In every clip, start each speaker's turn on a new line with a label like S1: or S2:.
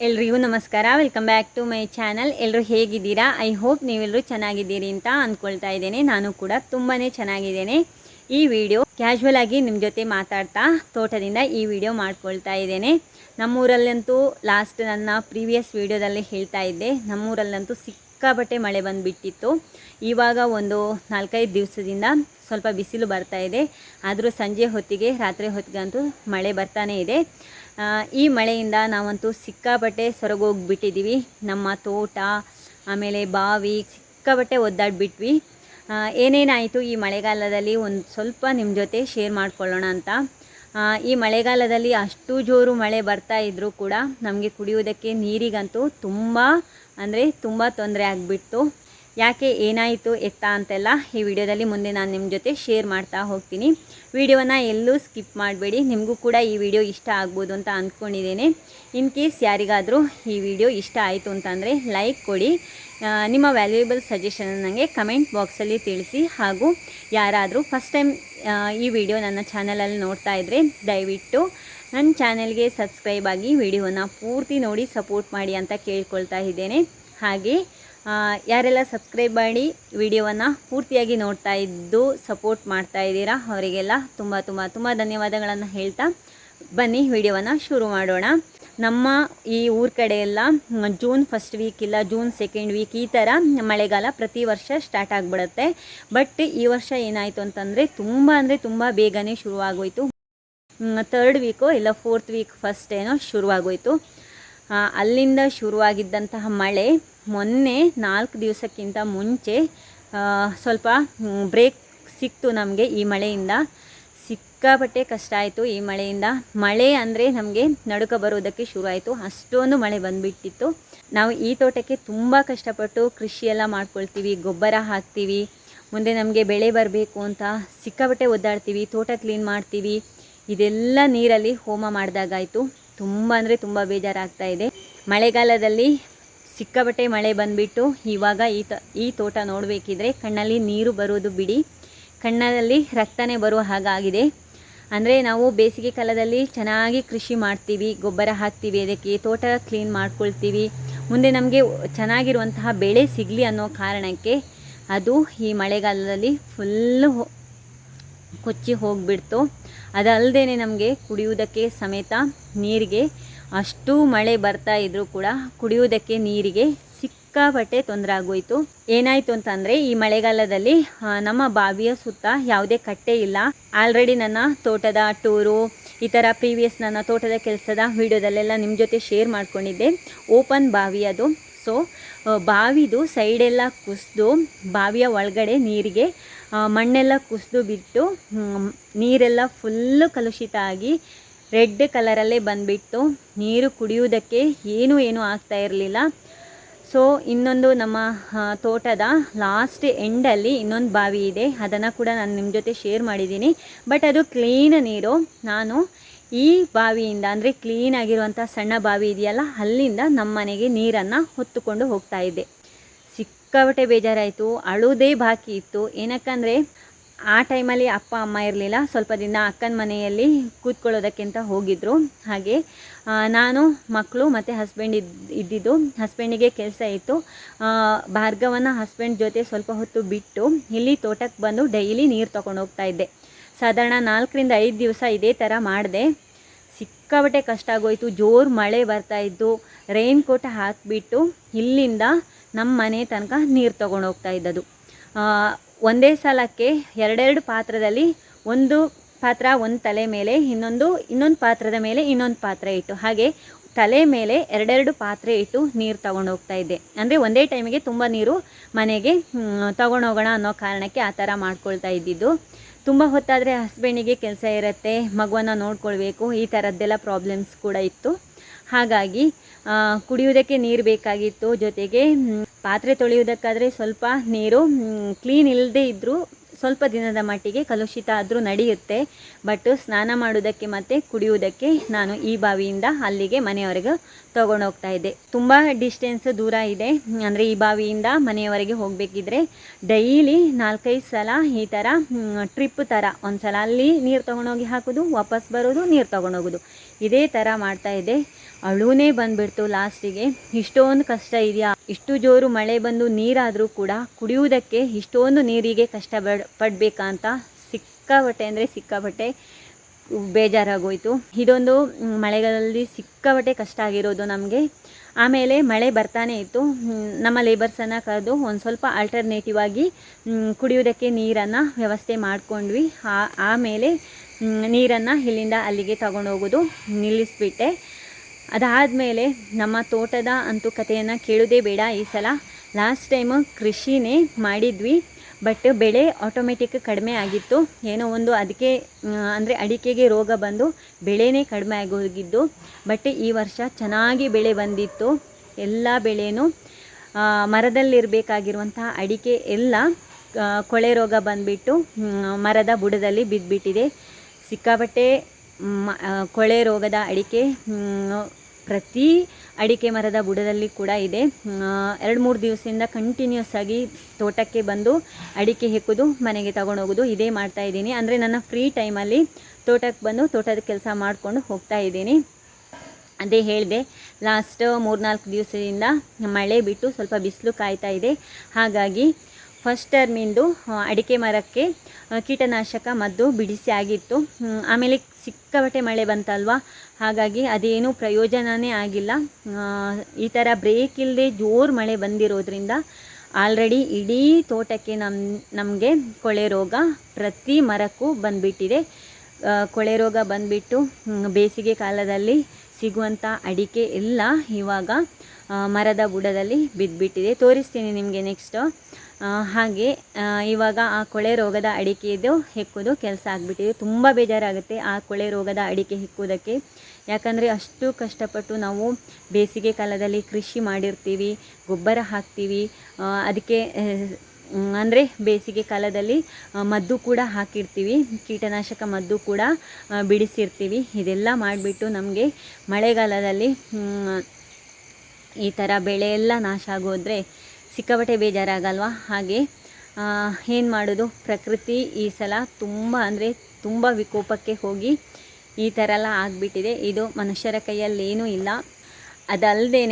S1: ಎಲ್ರಿಗೂ ನಮಸ್ಕಾರ. Welcome back to my channel ಎಲ್ಲರೂ ಹೇಗಿದ್ದೀರಾ? ಐ ಹೋಪ್ ನೀವೆಲ್ಲರೂ ಚೆನ್ನಾಗಿದ್ದೀರಿ ಅಂತ ಅಂದ್ಕೊಳ್ತಾ ಇದ್ದೇನೆ. ನಾನು ಕೂಡ ತುಂಬಾ ಚೆನ್ನಾಗಿದ್ದೇನೆ. ಈ ವಿಡಿಯೋ ಕ್ಯಾಶುವಲ್ ಆಗಿ ನಿಮ್ಮ ಜೊತೆ ಮಾತಾಡ್ತಾ ತೋಟದಿಂದ ಈ ವಿಡಿಯೋ ಮಾಡ್ಕೊಳ್ತಾ ಇದ್ದೇನೆ. ನಮ್ಮೂರಲ್ಲಂತೂ ಲಾಸ್ಟ್ ನನ್ನ ಪ್ರೀವಿಯಸ್ ವಿಡಿಯೋದಲ್ಲಿ ಹೇಳ್ತಾ ಇದ್ದೆ. ನಮ್ಮೂರಲ್ಲಂತೂ ಸಿಕ್ಕಾಪಟ್ಟೆ ಮಳೆ ಬಂದುಬಿಟ್ಟಿತ್ತು. ಇವಾಗ ಒಂದು ನಾಲ್ಕೈದು ದಿವಸದಿಂದ ಸ್ವಲ್ಪ ಬಿಸಿಲು ಬರ್ತಾ ಇದೆ. ಆದರೂ ಸಂಜೆ ಹೊತ್ತಿಗೆ, ರಾತ್ರಿ ಹೊತ್ತಿಗಂತೂ ಮಳೆ ಬರ್ತಾನೇ ಇದೆ. ಈ ಮಳೆಯಿಂದ ನಾವಂತೂ ಸಿಕ್ಕಾಪಟ್ಟೆ ಸೊರಗೋಗ್ಬಿಟ್ಟಿದ್ದೀವಿ ನಮ್ಮ ತೋಟ, ಆಮೇಲೆ ಬಾವಿ ಸಿಕ್ಕಾಪಟ್ಟೆ ಒದ್ದಾಡಿಬಿಟ್ವಿ. ಏನೇನಾಯಿತು ಈ ಮಳೆಗಾಲದಲ್ಲಿ? ಒಂದು ಸ್ವಲ್ಪ ನಿಮ್ಮ ಜೊತೆ ಶೇರ್ ಮಾಡ್ಕೊಳ್ಳೋಣ ಅಂತ. ಈ ಮಳೆಗಾಲದಲ್ಲಿ ಅಷ್ಟು ಜೋರು ಮಳೆ ಬರ್ತಾ ಇದ್ದರೂ ಕೂಡ ನಮಗೆ ಕುಡಿಯುವುದಕ್ಕೆ ನೀರಿಗಂತೂ ತುಂಬ, ಅಂದರೆ ತುಂಬ ತೊಂದರೆ ಆಗಿಬಿಟ್ಟು ಯಾಕೆ ಏನಾಯಿತು, ಎತ್ತ ಅಂತೆಲ್ಲ ಈ ವಿಡಿಯೋದಲ್ಲಿ ಮುಂದೆ ನಾನು ನಿಮ್ಮ ಜೊತೆ ಶೇರ್ ಮಾಡ್ತಾ ಹೋಗ್ತೀನಿ. ವಿಡಿಯೋನ ಎಲ್ಲೂ ಸ್ಕಿಪ್ ಮಾಡಬೇಡಿ. ನಿಮಗೂ ಕೂಡ ಈ ವಿಡಿಯೋ ಇಷ್ಟ ಆಗ್ಬೋದು ಅಂತ ಅಂದ್ಕೊಂಡಿದ್ದೇನೆ ಇನ್ ಕೇಸ್ ಯಾರಿಗಾದರೂ ಈ ವಿಡಿಯೋ ಇಷ್ಟ ಆಯಿತು ಅಂತಂದರೆ ಲೈಕ್ ಕೊಡಿ. ನಿಮ್ಮ ವ್ಯಾಲ್ಯೂಯಬಲ್ ಸಜೆಷನ್ ನನಗೆ ಕಮೆಂಟ್ ಬಾಕ್ಸಲ್ಲಿ ತಿಳಿಸಿ. ಹಾಗೂ ಯಾರಾದರೂ ಫಸ್ಟ್ ಟೈಮ್ ಈ ವಿಡಿಯೋ ನನ್ನ ಚಾನಲಲ್ಲಿ ನೋಡ್ತಾ ಇದ್ದರೆ ದಯವಿಟ್ಟು ನನ್ನ ಚಾನೆಲ್ಗೆ ಸಬ್ಸ್ಕ್ರೈಬ್ ಆಗಿ ವಿಡಿಯೋನ ಪೂರ್ತಿ ನೋಡಿ ಸಪೋರ್ಟ್ ಮಾಡಿ ಅಂತ ಕೇಳ್ಕೊಳ್ತಾ ಇದ್ದೇನೆ. ಹಾಗೆ ಯಾರೆಲ್ಲ ಸಬ್ಸ್ಕ್ರೈಬ್ ಮಾಡಿ ವಿಡಿಯೋವನ್ನು ಪೂರ್ತಿಯಾಗಿ ನೋಡ್ತಾ ಇದ್ದು ಸಪೋರ್ಟ್ ಮಾಡ್ತಾ ಇದ್ದೀರಾ, ಅವರಿಗೆಲ್ಲ ತುಂಬ ತುಂಬ ತುಂಬ ಧನ್ಯವಾದಗಳನ್ನು ಹೇಳ್ತಾ ಬನ್ನಿ ವಿಡಿಯೋವನ್ನು ಶುರು ಮಾಡೋಣ. ನಮ್ಮ ಈ ಊರ ಕಡೆ ಎಲ್ಲ, ಜೂನ್ ಫಸ್ಟ್ ವೀಕ್ ಇಲ್ಲ, ಜೂನ್ ಸೆಕೆಂಡ್ ವೀಕ್ ಈ ಥರ ಮಳೆಗಾಲ ಪ್ರತಿ ವರ್ಷ ಸ್ಟಾರ್ಟ್ ಆಗಿಬಿಡುತ್ತೆ. ಬಟ್ ಈ ವರ್ಷ ಏನಾಯಿತು ಅಂತಂದರೆ ತುಂಬ ಅಂದರೆ ತುಂಬ ಬೇಗನೆ ಶುರುವಾಗೋಯಿತು. ಥರ್ಡ್ ವೀಕೋ ಇಲ್ಲ ಫೋರ್ತ್ ವೀಕ್ ಫಸ್ಟ್ ಏನೋ ಶುರುವಾಗೋಯಿತು. ಅಲ್ಲಿಂದ ಶುರುವಾಗಿದ್ದಂತಹ ಮಳೆ ಮೊನ್ನೆ ನಾಲ್ಕು ದಿವಸಕ್ಕಿಂತ ಮುಂಚೆ ಸ್ವಲ್ಪ ಬ್ರೇಕ್ ಸಿಕ್ತು ನಮಗೆ ಈ ಮಳೆಯಿಂದ. ಸಿಕ್ಕಾಪಟ್ಟೆ ಕಷ್ಟ ಆಯಿತು ಈ ಮಳೆಯಿಂದ. ಮಳೆ ಅಂದರೆ ನಮಗೆ ನಡುಕ ಬರೋದಕ್ಕೆ ಶುರು ಆಯಿತು ಅಷ್ಟೊಂದು ಮಳೆ ಬಂದುಬಿಟ್ಟಿತ್ತು. ನಾವು ಈ ತೋಟಕ್ಕೆ ತುಂಬ ಕಷ್ಟಪಟ್ಟು ಕೃಷಿಯೆಲ್ಲ ಮಾಡ್ಕೊಳ್ತೀವಿ, ಗೊಬ್ಬರ ಹಾಕ್ತೀವಿ, ಮುಂದೆ ನಮಗೆ ಬೆಳೆ ಬರಬೇಕು ಅಂತ ಸಿಕ್ಕಾಪಟ್ಟೆ ಒದ್ದಾಡ್ತೀವಿ, ತೋಟ ಕ್ಲೀನ್ ಮಾಡ್ತೀವಿ. ಇದೆಲ್ಲ ನೀರಲ್ಲಿ ಹೋಮ ಮಾಡಿದಾಗಾಯಿತು. ತುಂಬ ಅಂದರೆ ತುಂಬ ಬೇಜಾರಾಗ್ತಾ ಇದೆ. ಮಳೆಗಾಲದಲ್ಲಿ ಸಿಕ್ಕಾಪಟ್ಟೆ ಮಳೆ ಬಂದುಬಿಟ್ಟು ಇವಾಗ ಈ ತ, ಈ ತೋಟ ನೋಡಬೇಕಿದ್ರೆ ಕಣ್ಣಲ್ಲಿ ನೀರು ಬರೋದು ಬಿಡಿ. ಕಣ್ಣಲ್ಲಿ ರಕ್ತನೇ ಬರುವ ಹಾಗಾಗಿದೆ. ಅಂದರೆ ನಾವು ಬೇಸಿಗೆ ಕಾಲದಲ್ಲಿ ಚೆನ್ನಾಗಿ ಕೃಷಿ ಮಾಡ್ತೀವಿ, ಗೊಬ್ಬರ ಹಾಕ್ತೀವಿ, ಅದಕ್ಕೆ ತೋಟ ಕ್ಲೀನ್ ಮಾಡ್ಕೊಳ್ತೀವಿ. ಮುಂದೆ ನಮಗೆ ಚೆನ್ನಾಗಿರುವಂತಹ ಬೆಳೆ ಸಿಗಲಿ ಅನ್ನೋ ಕಾರಣಕ್ಕೆ ಅದು ಈ ಮಳೆಗಾಲದಲ್ಲಿ ಫುಲ್ಲು ಕೊಚ್ಚಿ ಹೋಗಿಬಿಡ್ತು. ಅದಲ್ಲದೇ ನಮಗೆ ಕುಡಿಯುವುದಕ್ಕೆ ಸಮೇತ ನೀರಿಗೆ ಅಷ್ಟು ಮಳೆ ಬರ್ತಾ ಇದ್ರೂ ಕೂಡ ಕುಡಿಯುವುದಕ್ಕೆ ನೀರಿಗೆ ಸಿಕ್ಕಾಪಟ್ಟೆ ತೊಂದರೆ ಆಗೋಯಿತು. ಏನಾಯಿತು ಅಂತಂದರೆ ಈ ಮಳೆಗಾಲದಲ್ಲಿ ನಮ್ಮ ಬಾವಿಯ ಸುತ್ತ ಯಾವುದೇ ಕಟ್ಟೆ ಇಲ್ಲ. ಆಲ್ರೆಡಿ ನನ್ನ ತೋಟದ ಟೂರು, ಈ ಥರ ಪ್ರೀವಿಯಸ್ ನನ್ನ ತೋಟದ ಕೆಲಸದ ವಿಡಿಯೋದಲ್ಲೆಲ್ಲ ನಿಮ್ಮ ಜೊತೆ ಶೇರ್ ಮಾಡ್ಕೊಂಡಿದ್ದೆ. ಓಪನ್ ಬಾವಿ ಅದು. ಸೊ ಬಾವಿದು ಸೈಡೆಲ್ಲ ಕುಸಿದು, ಬಾವಿಯ ಒಳಗಡೆ ನೀರಿಗೆ ಮಣ್ಣೆಲ್ಲ ಕುಸಿದು ಬಿಟ್ಟು ನೀರೆಲ್ಲ ಫುಲ್ಲು ಕಲುಷಿತ ಆಗಿ ರೆಡ್ ಕಲರಲ್ಲೇ ಬಂದುಬಿಟ್ಟು ನೀರು ಕುಡಿಯುವುದಕ್ಕೆ ಏನೂ ಏನೂ ಆಗ್ತಾ ಇರಲಿಲ್ಲ. ಸೊ ಇನ್ನೊಂದು ನಮ್ಮ ತೋಟದ ಲಾಸ್ಟ್ ಎಂಡಲ್ಲಿ ಇನ್ನೊಂದು ಬಾವಿ ಇದೆ. ಅದನ್ನು ಕೂಡ ನಾನು ನಿಮ್ಮ ಜೊತೆ ಶೇರ್ ಮಾಡಿದ್ದೀನಿ. ಬಟ್ ಅದು ಕ್ಲೀನ್ ನೀರು. ನಾನು ಈ ಬಾವಿಯಿಂದ, ಅಂದರೆ ಕ್ಲೀನ್ ಆಗಿರುವಂಥ ಸಣ್ಣ ಬಾವಿ ಇದೆಯಲ್ಲ, ಅಲ್ಲಿಂದ ನಮ್ಮ ಮನೆಗೆ ನೀರನ್ನು ಹೊತ್ತುಕೊಂಡು ಹೋಗ್ತಾ ಇದ್ದೆ. ಸಿಕ್ಕಾಪಟ್ಟೆ ಬೇಜಾರಾಯಿತು ಅಳುವುದೇ ಬಾಕಿ ಇತ್ತು. ಏನಕ್ಕಂದರೆ ಆ ಟೈಮಲ್ಲಿ ಅಪ್ಪ, ಅಮ್ಮ ಇರಲಿಲ್ಲ. ಸ್ವಲ್ಪ ದಿನ ಅಕ್ಕನ ಮನೆಯಲ್ಲಿ ಕೂತ್ಕೊಳ್ಳೋದಕ್ಕಿಂತ ಹೋಗಿದ್ದರು ಹಾಗೆ ನಾನು, ಮಕ್ಕಳು ಮತ್ತು ಹಸ್ಬೆಂಡ್ ಇದ್ದು ಇದ್ದಿದ್ದು. ಹಸ್ಬೆಂಡಿಗೆ ಕೆಲಸ ಇತ್ತು. ಭಾರ್ಗವನ ಹಸ್ಬೆಂಡ್ ಜೊತೆ ಸ್ವಲ್ಪ ಹೊತ್ತು ಬಿಟ್ಟು ಇಲ್ಲಿ ತೋಟಕ್ಕೆ ಬಂದು ಡೈಲಿ ನೀರು ತೊಗೊಂಡು ಹೋಗ್ತಾ ಇದ್ದೆ. ಸಾಧಾರಣ ನಾಲ್ಕರಿಂದ ಐದು ದಿವಸ ಇದೇ ಥರ ಮಾಡಿದೆ. ಸಿಕ್ಕಾಬಟ್ಟೆ ಕಷ್ಟ ಆಗೋಯ್ತು. ಜೋರು ಮಳೆ ಬರ್ತಾ ಇದ್ದು ರೈನ್ ಕೋಟ್ ಹಾಕಿಬಿಟ್ಟು ಇಲ್ಲಿಂದ ನಮ್ಮ ಮನೆ ತನಕ ನೀರು ತೊಗೊಂಡು ಹೋಗ್ತಾ ಇದ್ದದು ಒಂದೇ ಸಲಕ್ಕೆ ಎರಡೆರಡು ಪಾತ್ರದಲ್ಲಿ ಒಂದು ಪಾತ್ರ, ಒಂದು ತಲೆ ಮೇಲೆ, ಇನ್ನೊಂದು ಇನ್ನೊಂದು ಪಾತ್ರದ ಮೇಲೆ ಇನ್ನೊಂದು ಪಾತ್ರ ಇಟ್ಟು, ಹಾಗೆ ತಲೆ ಮೇಲೆ ಎರಡೆರಡು ಪಾತ್ರೆ ಇಟ್ಟು ನೀರು ತಗೊಂಡು ಹೋಗ್ತಾ ಇದ್ದೆ. ಅಂದರೆ ಒಂದೇ ಟೈಮಿಗೆ ತುಂಬ ನೀರು ಮನೆಗೆ ತಗೊಂಡೋಗೋಣ ಅನ್ನೋ ಕಾರಣಕ್ಕೆ ಆ ಥರ ಮಾಡ್ಕೊಳ್ತಾ ಇದ್ದಿದ್ದು. ತುಂಬ ಹೊತ್ತಾದರೆ ಹಸ್ಬೆಂಡಿಗೆ ಕೆಲಸ ಇರುತ್ತೆ, ಮಗುವನ್ನು ನೋಡ್ಕೊಳ್ಬೇಕು, ಈ ಥರದ್ದೆಲ್ಲ ಪ್ರಾಬ್ಲಮ್ಸ್ ಕೂಡ ಇತ್ತು. ಹಾಗಾಗಿ ಕುಡಿಯುವುದಕ್ಕೆ ನೀರು ಬೇಕಾಗಿತ್ತು ಜೊತೆಗೆ ಪಾತ್ರೆ ತೊಳೆಯುವುದಕ್ಕಾದರೆ ಸ್ವಲ್ಪ ನೀರು ಕ್ಲೀನ್ ಇಲ್ಲದೇ ಇದ್ದರೂ ಸ್ವಲ್ಪ ದಿನದ ಮಟ್ಟಿಗೆ ಕಲುಷಿತ ಆದರೂ ನಡೆಯುತ್ತೆ. ಬಟ್ ಸ್ನಾನ ಮಾಡೋದಕ್ಕೆ ಮತ್ತು ಕುಡಿಯುವುದಕ್ಕೆ ನಾನು ಈ ಬಾವಿಯಿಂದ ಅಲ್ಲಿಗೆ ಮನೆಯವರೆಗೆ ತಗೊಂಡು ಹೋಗ್ತಾ ಇದ್ದೆ. ತುಂಬ ಡಿಸ್ಟೆನ್ಸ್ ದೂರ ಇದೆ. ಅಂದರೆ ಈ ಬಾವಿಯಿಂದ ಮನೆಯವರೆಗೆ ಹೋಗಬೇಕಿದ್ರೆ ಡೈಲಿ ನಾಲ್ಕೈದು ಸಲ ಈ ಥರ ಟ್ರಿಪ್ ಥರ ಒಂದು ಸಲ ಅಲ್ಲಿ ನೀರು ತೊಗೊಂಡೋಗಿ ಹಾಕೋದು, ವಾಪಸ್ ಬರೋದು, ನೀರು ತೊಗೊಂಡೋಗೋದು. ಇದೇ ಥರ ಮಾಡ್ತಾ ಇದ್ದೆ. ಅಳುನೇ ಬಂದ್ಬಿಡ್ತು ಲಾಸ್ಟಿಗೆ. ಇಷ್ಟೊಂದು ಕಷ್ಟ ಇದೆಯಾ? ಇಷ್ಟು ಜೋರು ಮಳೆ ಬಂದು ನೀರಾದರೂ ಕೂಡ ಕುಡಿಯುವುದಕ್ಕೆ ಇಷ್ಟೊಂದು ನೀರಿಗೆ ಕಷ್ಟ ಪಡ್ ಪಡಬೇಕಾ ಅಂತ ಸಿಕ್ಕಾಬಟ್ಟೆ ಅಂದರೆ ಸಿಕ್ಕಾಬಟ್ಟೆ ಬೇಜಾರಾಗೋಯಿತು. ಇದೊಂದು ಮಳೆಗಾಲದಲ್ಲಿ ಸಿಕ್ಕಾಬಟ್ಟೆ ಕಷ್ಟ ಆಗಿರೋದು ನಮಗೆ. ಆಮೇಲೆ ಮಳೆ ಬರ್ತಾನೆ ಇತ್ತು. ನಮ್ಮ ಲೇಬರ್ಸನ್ನು ಕರೆದು ಒಂದು ಸ್ವಲ್ಪ ಆಲ್ಟರ್ನೇಟಿವ್ ಆಗಿ ಕುಡಿಯೋದಕ್ಕೆ ನೀರನ್ನು ವ್ಯವಸ್ಥೆ ಮಾಡಿಕೊಂಡ್ವಿ. ಆಮೇಲೆ ನೀರನ್ನು ಇಲ್ಲಿಂದ ಅಲ್ಲಿಗೆ ತಗೊಂಡೋಗೋದು ನಿಲ್ಲಿಸ್ಬಿಟ್ಟೆ. ಅದಾದಮೇಲೆ ನಮ್ಮ ತೋಟದ ಅಂತೂ ಕಥೆಯನ್ನು ಕೇಳೋದೇ ಬೇಡ ಈ ಸಲ. ಲಾಸ್ಟ್ ಟೈಮು ಕೃಷಿನೇ ಮಾಡಿದ್ವಿ ಬಟ್ ಬೆಳೆ ಆಟೋಮೆಟಿಕ್ ಕಡಿಮೆ ಆಗಿತ್ತು. ಏನೋ ಒಂದು ಅದಕ್ಕೆ ಅಂದರೆ ಅಡಿಕೆಗೆ ರೋಗ ಬಂದು ಬೆಳೆನೇ ಕಡಿಮೆ ಆಗೋಗಿದ್ದು. ಬಟ್ ಈ ವರ್ಷ ಚೆನ್ನಾಗಿ ಬೆಳೆ ಬಂದಿತ್ತು, ಎಲ್ಲ ಬೆಳೆನೂ. ಮರದಲ್ಲಿರಬೇಕಾಗಿರುವಂತಹ ಅಡಿಕೆ ಎಲ್ಲ ಕೊಳೆ ರೋಗ ಬಂದುಬಿಟ್ಟು ಮರದ ಬುಡದಲ್ಲಿ ಬಿದ್ದುಬಿಟ್ಟಿದೆ ಸಿಕ್ಕಾಪಟ್ಟೆ ಮ- ಕೊಳೆ ರೋಗದ ಅಡಿಕೆ ಪ್ರತಿ ಅಡಿಕೆ ಮರದ ಬುಡದಲ್ಲಿ ಕೂಡ ಇದೆ. ಎರಡು ಮೂರು ದಿವಸದಿಂದ ಕಂಟಿನ್ಯೂಸ್ ಆಗಿ ತೋಟಕ್ಕೆ ಬಂದು ಅಡಿಕೆ ಹೆಕ್ಕುದು ಮನೆಗೆ ತಗೊಂಡೋಗೋದು, ಇದೇ ಮಾಡ್ತಾ ಇದ್ದೀನಿ. ಅಂದರೆ ನನ್ನ ಫ್ರೀ ಟೈಮಲ್ಲಿ ತೋಟಕ್ಕೆ ಬಂದು ತೋಟದ ಕೆಲಸ ಮಾಡಿಕೊಂಡು ಹೋಗ್ತಾ ಇದ್ದೀನಿ. ಅದೇ ಹೇಳಿದೆ ಲಾಸ್ಟ್ ಮೂರ್ನಾಲ್ಕು ದಿವಸದಿಂದ ಮಳೆ ಬಿಟ್ಟು ಸ್ವಲ್ಪ ಬಿಸಿಲು ಕಾಯ್ತಾ ಇದೆ. ಹಾಗಾಗಿ ಫಸ್ಟ್ ಟರ್ಮಿಂದು ಅಡಿಕೆ ಮರಕ್ಕೆ ಕೀಟನಾಶಕ ಮದ್ದು ಬಿಡಿಸಿ ಆಗಿತ್ತು. ಆಮೇಲೆ ಸಿಕ್ಕಾಪಟ್ಟೆ ಮಳೆ ಬಂತಲ್ವಾ? ಹಾಗಾಗಿ ಅದೇನು ಪ್ರಯೋಜನವೇ ಆಗಿಲ್ಲ. ಈ ಥರ ಬ್ರೇಕ್ ಇಲ್ಲದೆ ಜೋರು ಮಳೆ ಬಂದಿರೋದ್ರಿಂದ ಆಲ್ರೆಡಿ ಇಡೀ ತೋಟಕ್ಕೆ ನಮ್ಮ ನಮಗೆ ಕೊಳೆ ರೋಗ ಪ್ರತಿ ಮರಕ್ಕೂ ಬಂದುಬಿಟ್ಟಿದೆ. ಕೊಳೆ ರೋಗ ಬಂದುಬಿಟ್ಟು ಬೇಸಿಗೆ ಕಾಲದಲ್ಲಿ ಸಿಗುವಂಥ ಅಡಿಕೆ ಎಲ್ಲ ಇವಾಗ ಮರದ ಬುಡದಲ್ಲಿ ಬಿದ್ದುಬಿಟ್ಟಿದೆ. ತೋರಿಸ್ತೀನಿ ನಿಮಗೆ ನೆಕ್ಸ್ಟು ಹಾಗೆ ಇವಾಗ ಆ ಕೊಳೆ ರೋಗದ ಅಡಿಕೆದು ಹೆಕ್ಕೋದು ಕೆಲಸ ಆಗಿಬಿಟ್ಟಿದೆ. ತುಂಬ ಬೇಜಾರಾಗುತ್ತೆ ಆ ಕೊಳೆ ರೋಗದ ಅಡಿಕೆ ಹೆಕ್ಕುವುದಕ್ಕೆ ಯಾಕಂದರೆ ಅಷ್ಟು ಕಷ್ಟಪಟ್ಟು ನಾವು ಬೇಸಿಗೆ ಕಾಲದಲ್ಲಿ ಕೃಷಿ ಮಾಡಿರ್ತೀವಿ, ಗೊಬ್ಬರ ಹಾಕ್ತೀವಿ ಅದಕ್ಕೆ ಅಂದರೆ ಬೇಸಿಗೆ ಕಾಲದಲ್ಲಿ ಮದ್ದು ಕೂಡ ಹಾಕಿರ್ತೀವಿ, ಕೀಟನಾಶಕ ಮದ್ದು ಕೂಡ ಬಿಡಿಸಿರ್ತೀವಿ. ಇದೆಲ್ಲ ಮಾಡಿಬಿಟ್ಟು ನಮಗೆ ಮಳೆಗಾಲದಲ್ಲಿ ಈ ಥರ ಬೆಳೆ ಎಲ್ಲ ನಾಶ ಆಗೋದ್ರೆ ಸಿಕ್ಕಾಪಟ್ಟೆ ಬೇಜಾರಾಗಲ್ವ? ಹಾಗೆ ಏನು ಮಾಡೋದು? ಪ್ರಕೃತಿ ಈ ಸಲ ತುಂಬ ಅಂದರೆ ತುಂಬ ವಿಕೋಪಕ್ಕೆ ಹೋಗಿ ಈ ಥರ ಎಲ್ಲ ಆಗಿಬಿಟ್ಟಿದೆ. ಇದು ಮನುಷ್ಯರ ಕೈಯಲ್ಲಿ ಏನೂ ಇಲ್ಲ ಅದಲ್ಲದೆ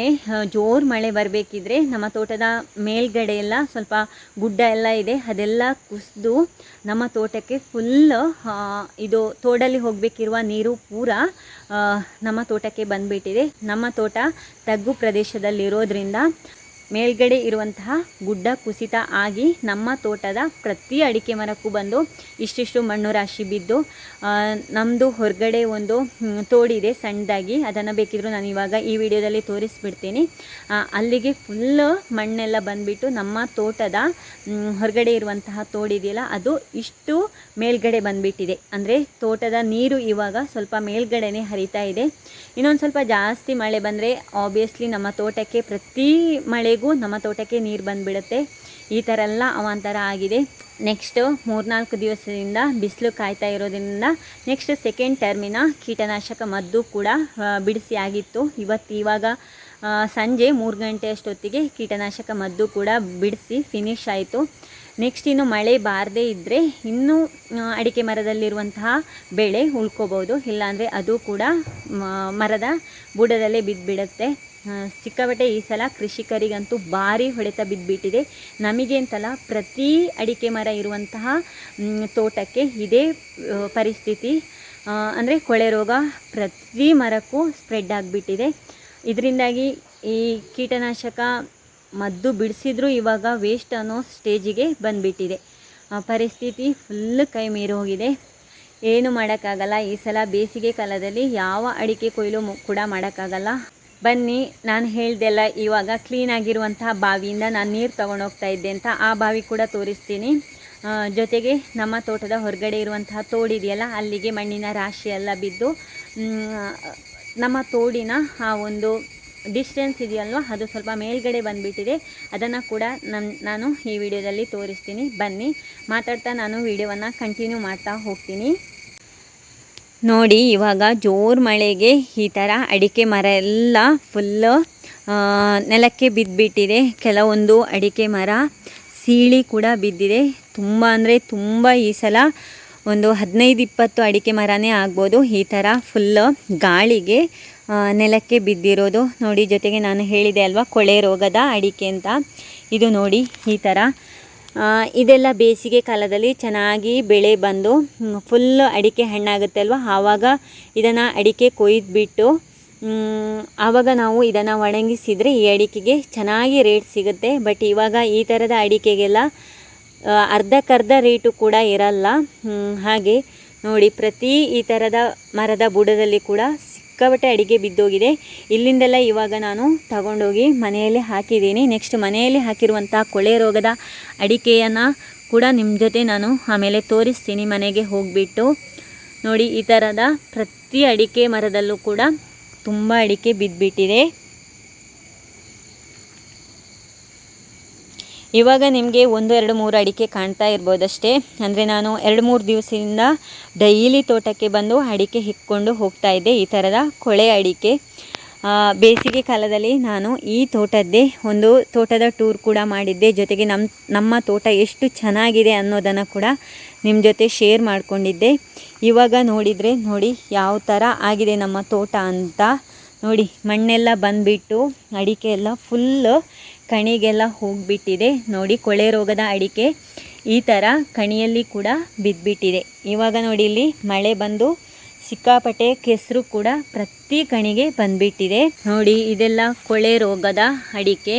S1: ಜೋರು ಮಳೆ ಬರಬೇಕಿದ್ರೆ ನಮ್ಮ ತೋಟದ ಮೇಲ್ಗಡೆ ಎಲ್ಲ ಸ್ವಲ್ಪ ಗುಡ್ಡ ಎಲ್ಲ ಇದೆ. ಅದೆಲ್ಲ ಕುಸಿದು ನಮ್ಮ ತೋಟಕ್ಕೆ ಫುಲ್ ಇದು ತೋಡಲ್ಲಿ ಹೋಗಬೇಕಿರುವ ನೀರು ಪೂರ ನಮ್ಮ ತೋಟಕ್ಕೆ ಬಂದುಬಿಟ್ಟಿದೆ. ನಮ್ಮ ತೋಟ ತಗ್ಗು ಪ್ರದೇಶದಲ್ಲಿರೋದ್ರಿಂದ ಮೇಲ್ಗಡೆ ಇರುವಂತಹ ಗುಡ್ಡ ಕುಸಿತ ಆಗಿ ನಮ್ಮ ತೋಟದ ಪ್ರತಿ ಅಡಿಕೆ ಮರಕ್ಕೂ ಬಂದು ಇಷ್ಟಿಷ್ಟು ಮಣ್ಣು ರಾಶಿ ಬಿದ್ದು ನಮ್ಮದು ಹೊರಗಡೆ ಒಂದು ತೋಡಿದೆ ಸಣ್ಣದಾಗಿ. ಅದನ್ನು ಬೇಕಿದ್ರೂ ನಾನು ಇವಾಗ ಈ ವಿಡಿಯೋದಲ್ಲಿ ತೋರಿಸ್ಬಿಡ್ತೀನಿ. ಅಲ್ಲಿಗೆ ಫುಲ್ ಮಣ್ಣೆಲ್ಲ ಬಂದುಬಿಟ್ಟು ನಮ್ಮ ತೋಟದ ಹೊರಗಡೆ ಇರುವಂತಹ ತೋಡಿದೆಯಲ್ಲ, ಅದು ಇಷ್ಟು ಮೇಲ್ಗಡೆ ಬಂದುಬಿಟ್ಟಿದೆ. ಅಂದರೆ ತೋಟದ ನೀರು ಇವಾಗ ಸ್ವಲ್ಪ ಮೇಲ್ಗಡೆನೇ ಹರಿತಾ ಇದೆ. ಇನ್ನೊಂದು ಸ್ವಲ್ಪ ಜಾಸ್ತಿ ಮಳೆ ಬಂದರೆ ಆಬ್ವಿಯಸ್ಲಿ ನಮ್ಮ ತೋಟಕ್ಕೆ ಪ್ರತಿ ಮಳೆಗೂ ನಮ್ಮ ತೋಟಕ್ಕೆ ನೀರು ಬಂದುಬಿಡುತ್ತೆ. ಈ ಥರ ಎಲ್ಲ ಅವಾಂತರ ಆಗಿದೆ. ನೆಕ್ಸ್ಟು ಮೂರ್ನಾಲ್ಕು ದಿವಸದಿಂದ ಬಿಸಿಲು ಕಾಯ್ತಾ ಇರೋದ್ರಿಂದ ನೆಕ್ಸ್ಟ್ ಸೆಕೆಂಡ್ ಟರ್ಮಿನ ಕೀಟನಾಶಕ ಮದ್ದು ಕೂಡ ಬಿಡಿಸಿ ಆಗಿತ್ತು. ಇವತ್ತು ಇವಾಗ ಸಂಜೆ ಮೂರು ಗಂಟೆ ಅಷ್ಟೊತ್ತಿಗೆ ಕೀಟನಾಶಕ ಮದ್ದು ಕೂಡ ಬಿಡಿಸಿ ಫಿನಿಶ್ ಆಯಿತು. ನೆಕ್ಸ್ಟ್ ಇನ್ನು ಮಳೆ ಬಾರದೇ ಇದ್ದರೆ ಇನ್ನೂ ಅಡಿಕೆ ಮರದಲ್ಲಿರುವಂತಹ ಬೆಳೆ ಉಳ್ಕೋಬೋದು. ಇಲ್ಲಾಂದರೆ ಅದು ಕೂಡ ಮರದ ಬುಡದಲ್ಲೇ ಬಿದ್ದುಬಿಡುತ್ತೆ ಸಿಕ್ಕಾಪಟ್ಟೆ ಈ ಸಲ ಕೃಷಿಕರಿಗಂತೂ ಭಾರಿ ಹೊಡೆತ ಬಿದ್ದುಬಿಟ್ಟಿದೆ ನಮಗೆ ಅಂತಲ್ಲ ಪ್ರತಿ ಅಡಿಕೆ ಮರ ಇರುವಂತಹ ತೋಟಕ್ಕೆ ಇದೇ ಪರಿಸ್ಥಿತಿ. ಅಂದರೆ ಕೊಳೆ ರೋಗ ಪ್ರತಿ ಮರಕ್ಕೂ ಸ್ಪ್ರೆಡ್ ಆಗಿಬಿಟ್ಟಿದೆ. ಇದರಿಂದಾಗಿ ಈ ಕೀಟನಾಶಕ ಮದ್ದು ಬಿಡಿಸಿದ್ರೂ ಇವಾಗ ವೇಸ್ಟ್ ಅನ್ನೋ ಸ್ಟೇಜಿಗೆ ಬಂದುಬಿಟ್ಟಿದೆ. ಪರಿಸ್ಥಿತಿ ಫುಲ್ ಕೈ ಮೀರಿ ಹೋಗಿದೆ. ಏನು ಮಾಡೋಕ್ಕಾಗಲ್ಲ, ಈ ಸಲ ಬೇಸಿಗೆ ಕಾಲದಲ್ಲಿ ಯಾವ ಅಡಿಕೆ ಕೊಯ್ಲು ಕೂಡ ಮಾಡೋಕ್ಕಾಗಲ್ಲ. ಬನ್ನಿ, ನಾನು ಹೇಳಿದೆಲ್ಲ ಇವಾಗ ಕ್ಲೀನ್ ಆಗಿರುವಂತಹ ಬಾವಿಯಿಂದ ನಾನು ನೀರು ತೊಗೊಂಡೋಗ್ತಾ ಇದ್ದೆ ಅಂತ ಆ ಬಾವಿ ಕೂಡ ತೋರಿಸ್ತೀನಿ. ಜೊತೆಗೆ ನಮ್ಮ ತೋಟದ ಹೊರಗಡೆ ಇರುವಂತಹ ತೋಡಿದೆಯಲ್ಲ ಅಲ್ಲಿಗೆ ಮಣ್ಣಿನ ರಾಶಿ ಎಲ್ಲ ಬಿದ್ದು ನಮ್ಮ ತೋಡಿನ ಆ ಒಂದು ಡಿಸ್ಟೆನ್ಸ್ ಇದೆಯಲ್ವ, ಅದು ಸ್ವಲ್ಪ ಮೇಲ್ಗಡೆ ಬಂದುಬಿಟ್ಟಿದೆ. ಅದನ್ನು ಕೂಡ ನನ್ನ ನಾನು ಈ ವಿಡಿಯೋದಲ್ಲಿ ತೋರಿಸ್ತೀನಿ. ಬನ್ನಿ, ಮಾತಾಡ್ತಾ ನಾನು ವಿಡಿಯೋವನ್ನು ಕಂಟಿನ್ಯೂ ಮಾಡ್ತಾ ಹೋಗ್ತೀನಿ. ನೋಡಿ, ಇವಾಗ ಜೋರು ಮಳೆಗೆ ಈ ಥರ ಅಡಿಕೆ ಮರ ಎಲ್ಲ ಫುಲ್ಲು ನೆಲಕ್ಕೆ ಬಿದ್ದುಬಿಟ್ಟಿದೆ ಕೆಲವೊಂದು ಅಡಿಕೆ ಮರ ಸೀಳಿ ಕೂಡ ಬಿದ್ದಿದೆ. ತುಂಬ ಅಂದರೆ ತುಂಬ ಈ ಸಲ ಒಂದು ಹದಿನೈದು, ಇಪ್ಪತ್ತು ಅಡಿಕೆ ಮರನೇ ಆಗ್ಬೋದು. ಈ ಥರ ಫುಲ್ಲು ಗಾಳಿಗೆ ನೆಲಕ್ಕೆ ಬಿದ್ದಿರೋದು. ನೋಡಿ, ಜೊತೆಗೆ ನಾನು ಹೇಳಿದೆ ಅಲ್ವಾ, ಕೊಳೆ ರೋಗದ ಅಡಿಕೆ ಅಂತ. ಇದು ನೋಡಿ, ಈ ಥರ ಇದೆಲ್ಲ ಬೇಸಿಗೆ ಕಾಲದಲ್ಲಿ ಚೆನ್ನಾಗಿ ಬೆಳೆ ಬಂದು ಫುಲ್ ಅಡಿಕೆ ಹಣ್ಣಾಗುತ್ತೆ ಅಲ್ವಾ? ಆವಾಗ ಇದನ್ನು ಅಡಿಕೆ ಕೊಯ್ದುಬಿಟ್ಟು ಆವಾಗ ನಾವು ಇದನ್ನು ಒಣಗಿಸಿದರೆ ಈ ಅಡಿಕೆಗೆ ಚೆನ್ನಾಗಿ ರೇಟ್ ಸಿಗುತ್ತೆ. ಬಟ್ ಇವಾಗ ಈ ಥರದ ಅಡಿಕೆಗೆಲ್ಲ ಅರ್ಧಕ್ಕರ್ಧ ರೇಟು ಕೂಡ ಇರಲ್ಲ. ಹಾಗೆ ನೋಡಿ ಪ್ರತಿ ಈ ಥರದ ಮರದ ಬುಡದಲ್ಲಿ ಕೂಡ ಸಿಕ್ಕಾಪಟ್ಟೆ ಅಡಿಗೆ ಬಿದ್ದೋಗಿದೆ. ಇಲ್ಲಿಂದೆಲ್ಲ ಇವಾಗ ನಾನು ತಗೊಂಡೋಗಿ ಮನೆಯಲ್ಲಿ ಹಾಕಿದ್ದೀನಿ. ನೆಕ್ಸ್ಟ್ ಮನೆಯಲ್ಲಿ ಹಾಕಿರುವಂಥ ಕೊಳೆ ರೋಗದ ಅಡಿಕೆಯನ್ನು ಕೂಡ ನಿಮ್ಮ ಜೊತೆ ನಾನು ಆಮೇಲೆ ತೋರಿಸ್ತೀನಿ ಮನೆಗೆ ಹೋಗಿಬಿಟ್ಟು. ನೋಡಿ, ಈ ಥರದ ಪ್ರತಿ ಅಡಿಕೆ ಮರದಲ್ಲೂ ಕೂಡ ತುಂಬ ಅಡಿಕೆ ಬಿದ್ದುಬಿಟ್ಟಿದೆ ಇವಾಗ ನಿಮಗೆ ಒಂದು, ಎರಡು, ಮೂರು ಅಡಿಕೆ ಕಾಣ್ತಾ ಇರ್ಬೋದಷ್ಟೇ. ಅಂದರೆ ನಾನು ಎರಡು, ಮೂರು ದಿವಸದಿಂದ ಡೈಲಿ ತೋಟಕ್ಕೆ ಬಂದು ಅಡಿಕೆ ಹಿಕ್ಕೊಂಡು ಹೋಗ್ತಾ ಇದ್ದೆ, ಈ ಥರದ ಕೊಳೆ ಅಡಿಕೆ. ಬೇಸಿಗೆ ಕಾಲದಲ್ಲಿ ನಾನು ಈ ತೋಟದ್ದೇ ಒಂದು ತೋಟದ ಟೂರ್ ಕೂಡ ಮಾಡಿದ್ದೆ. ಜೊತೆಗೆ ನಮ್ಮ ನಮ್ಮ ತೋಟ ಎಷ್ಟು ಚೆನ್ನಾಗಿದೆ ಅನ್ನೋದನ್ನು ಕೂಡ ನಿಮ್ಮ ಜೊತೆ ಶೇರ್ ಮಾಡಿಕೊಂಡಿದ್ದೆ. ಇವಾಗ ನೋಡಿದರೆ ನೋಡಿ ಯಾವ ಥರ ಆಗಿದೆ ನಮ್ಮ ತೋಟ ಅಂತ. ನೋಡಿ, ಮಣ್ಣೆಲ್ಲ ಬಂದುಬಿಟ್ಟು ಅಡಿಕೆ ಎಲ್ಲ ಫುಲ್ಲು ಕಣಿಗೆಲ್ಲ ಹೋಗಿಬಿಟ್ಟಿದೆ. ನೋಡಿ, ಕೊಳೆ ರೋಗದ ಅಡಿಕೆ ಈ ಥರ ಕಣಿಯಲ್ಲಿ ಕೂಡ ಬಿದ್ದುಬಿಟ್ಟಿದೆ ಇವಾಗ ನೋಡಿ, ಇಲ್ಲಿ ಮಳೆ ಬಂದು ಸಿಕ್ಕಾಪಟ್ಟೆ ಕೆಸರು ಕೂಡ ಪ್ರತಿ ಕಣಿಗೆ ಬಂದ್ಬಿಟ್ಟಿದೆ. ನೋಡಿ, ಇದೆಲ್ಲ ಕೊಳೆ ರೋಗದ ಅಡಿಕೆ.